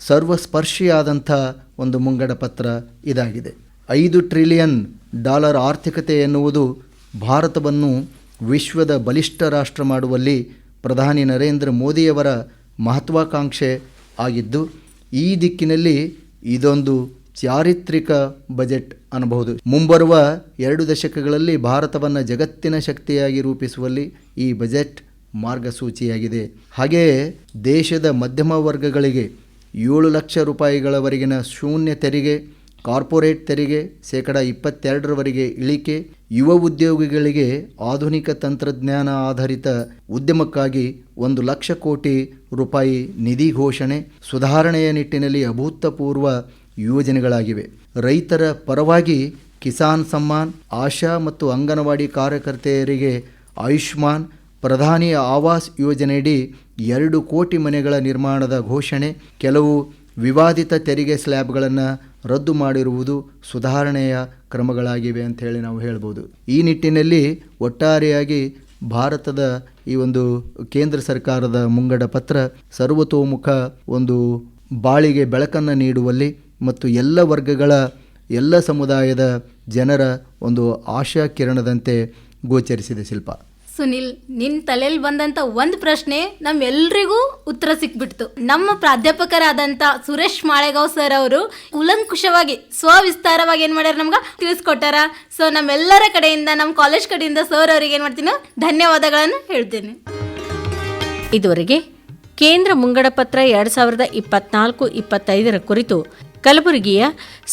ಸರ್ವಸ್ಪರ್ಶಿಯಾದಂಥ ಒಂದು ಮುಂಗಡ ಪತ್ರ ಇದಾಗಿದೆ. ಐದು ಟ್ರಿಲಿಯನ್ ಡಾಲರ್ ಆರ್ಥಿಕತೆ ಎನ್ನುವುದು ಭಾರತವನ್ನು ವಿಶ್ವದ ಬಲಿಷ್ಠ ರಾಷ್ಟ್ರ ಮಾಡುವಲ್ಲಿ ಪ್ರಧಾನಿ ನರೇಂದ್ರ ಮೋದಿಯವರ ಮಹತ್ವಾಕಾಂಕ್ಷೆ ಆಗಿದ್ದು, ಈ ದಿಕ್ಕಿನಲ್ಲಿ ಇದೊಂದು ಚಾರಿತ್ರಿಕ ಬಜೆಟ್ ಅನ್ನಬಹುದು. ಮುಂಬರುವ ಎರಡು ದಶಕಗಳಲ್ಲಿ ಭಾರತವನ್ನು ಜಗತ್ತಿನ ಶಕ್ತಿಯಾಗಿ ರೂಪಿಸುವಲ್ಲಿ ಈ ಬಜೆಟ್ ಮಾರ್ಗಸೂಚಿಯಾಗಿದೆ. ಹಾಗೆಯೇ ದೇಶದ ಮಧ್ಯಮ ವರ್ಗಗಳಿಗೆ ಏಳು ಲಕ್ಷ ರೂಪಾಯಿಗಳವರೆಗಿನ ಶೂನ್ಯ ತೆರಿಗೆ, ಕಾರ್ಪೊರೇಟ್ ತೆರಿಗೆ, ಶೇಕಡ ಇಪ್ಪತ್ತೆರಡರವರೆಗೆ ಇಳಿಕೆ, ಯುವ ಉದ್ಯೋಗಿಗಳಿಗೆ ಆಧುನಿಕ ತಂತ್ರಜ್ಞಾನ ಆಧಾರಿತ ಉದ್ಯಮಕ್ಕಾಗಿ ಒಂದು ಲಕ್ಷ ಕೋಟಿ ರೂಪಾಯಿ ನಿಧಿ ಘೋಷಣೆ ಸುಧಾರಣೆಯ ನಿಟ್ಟಿನಲ್ಲಿ ಅಭೂತಪೂರ್ವ ಯೋಜನೆಗಳಾಗಿವೆ. ರೈತರ ಪರವಾಗಿ ಕಿಸಾನ್ ಸಮ್ಮಾನ್, ಆಶಾ ಮತ್ತು ಅಂಗನವಾಡಿ ಕಾರ್ಯಕರ್ತೆಯರಿಗೆ ಆಯುಷ್ಮಾನ್ ಪ್ರಧಾನಿ ಆವಾಸ್ ಯೋಜನೆಯಡಿ ಎರಡು ಕೋಟಿ ಮನೆಗಳ ನಿರ್ಮಾಣದ ಘೋಷಣೆ, ಕೆಲವು ವಿವಾದಿತ ತೆರಿಗೆ ಸ್ಲ್ಯಾಬ್ಗಳನ್ನು ರದ್ದು ಮಾಡಿರುವುದು ಸುಧಾರಣೆಯ ಕ್ರಮಗಳಾಗಿವೆ ಅಂತ ಹೇಳಿ ನಾವು ಹೇಳ್ಬೋದು. ಈ ನಿಟ್ಟಿನಲ್ಲಿ ಒಟ್ಟಾರೆಯಾಗಿ ಭಾರತದ ಈ ಒಂದು ಕೇಂದ್ರ ಸರ್ಕಾರದ ಮುಂಗಡ ಪತ್ರ ಸರ್ವತೋಮುಖ ಒಂದು ಬಾಳಿಗೆ ಬೆಳಕನ್ನು ನೀಡುವಲ್ಲಿ ಮತ್ತು ಎಲ್ಲ ವರ್ಗಗಳ ಎಲ್ಲ ಸಮುದಾಯದ ಜನರ ಒಂದು ಆಶಾ ಕಿರಣದಂತೆ ಗೋಚರಿಸಿದೆ ಶಿಲ್ಪ. ಸುನಿಲ್ ನಿನ್ ತಲೆಯಲ್ಲಿ ಬಂದಂತ ಒಂದು ಪ್ರಶ್ನೆ ನಮ್ಮೆಲ್ರಿಗೂ ಉತ್ತರ ಸಿಕ್ಬಿಡ್ತು. ನಮ್ಮ ಪ್ರಾಧ್ಯಾಪಕರಾದಂತ ಸುರೇಶ್ ಮಾಳೆಗಾವ್ ಸರ್ ಅವರು ಕುಲಂಕುಷವಾಗಿ, ಸ್ವವಿಸ್ತಾರವಾಗಿ ಏನ್ ಮಾಡ್ಯಾರ ನಮ್ಗ? ತಿಳಿಸ್ಕೊಟ್ಟಾರ. ಸೊ ನಮ್ಮೆಲ್ಲರ ಕಡೆಯಿಂದ ನಮ್ಮ ಕಾಲೇಜ್ ಕಡೆಯಿಂದ ಸರ್ ಅವ್ರಿಗೆ ಏನ್ ಮಾಡ್ತೀನಿ, ಧನ್ಯವಾದಗಳನ್ನು ಹೇಳ್ತೇನೆ. ಇದುವರೆಗೆ ಕೇಂದ್ರ ಮುಂಗಡ ಪತ್ರ ಎರಡು ಸಾವಿರದ ಇಪ್ಪತ್ನಾಲ್ಕು, ಇಪ್ಪತ್ತೈದರ ಕುರಿತು ಕಲಬುರಗಿಯ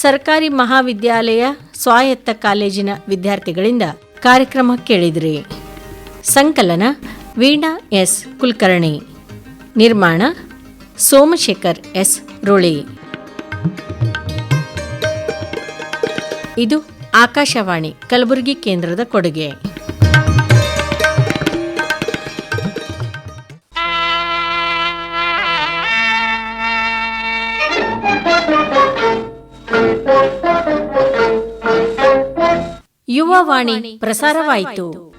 ಸರ್ಕಾರಿ ಮಹಾವಿದ್ಯಾಲಯ ಸ್ವಾಯತ್ತ ಕಾಲೇಜಿನ ವಿದ್ಯಾರ್ಥಿಗಳಿಂದ ಕಾರ್ಯಕ್ರಮ ಕೇಳಿದ್ರಿ. ಸಂಕಲನ, ವೀಣಾ ಎಸ್. ಕುಲಕರ್ಣಿ. ನಿರ್ಮಾಣ, ಸೋಮಶೇಖರ್ ಎಸ್. ರೋಳಿ. ಇದು ಆಕಾಶವಾಣಿ, ಕಲಬುರಗಿ ಕೇಂದ್ರದ ಕೊಡುಗೆ. ಯುವವಾಣಿ ಪ್ರಸಾರವಾಯಿತು.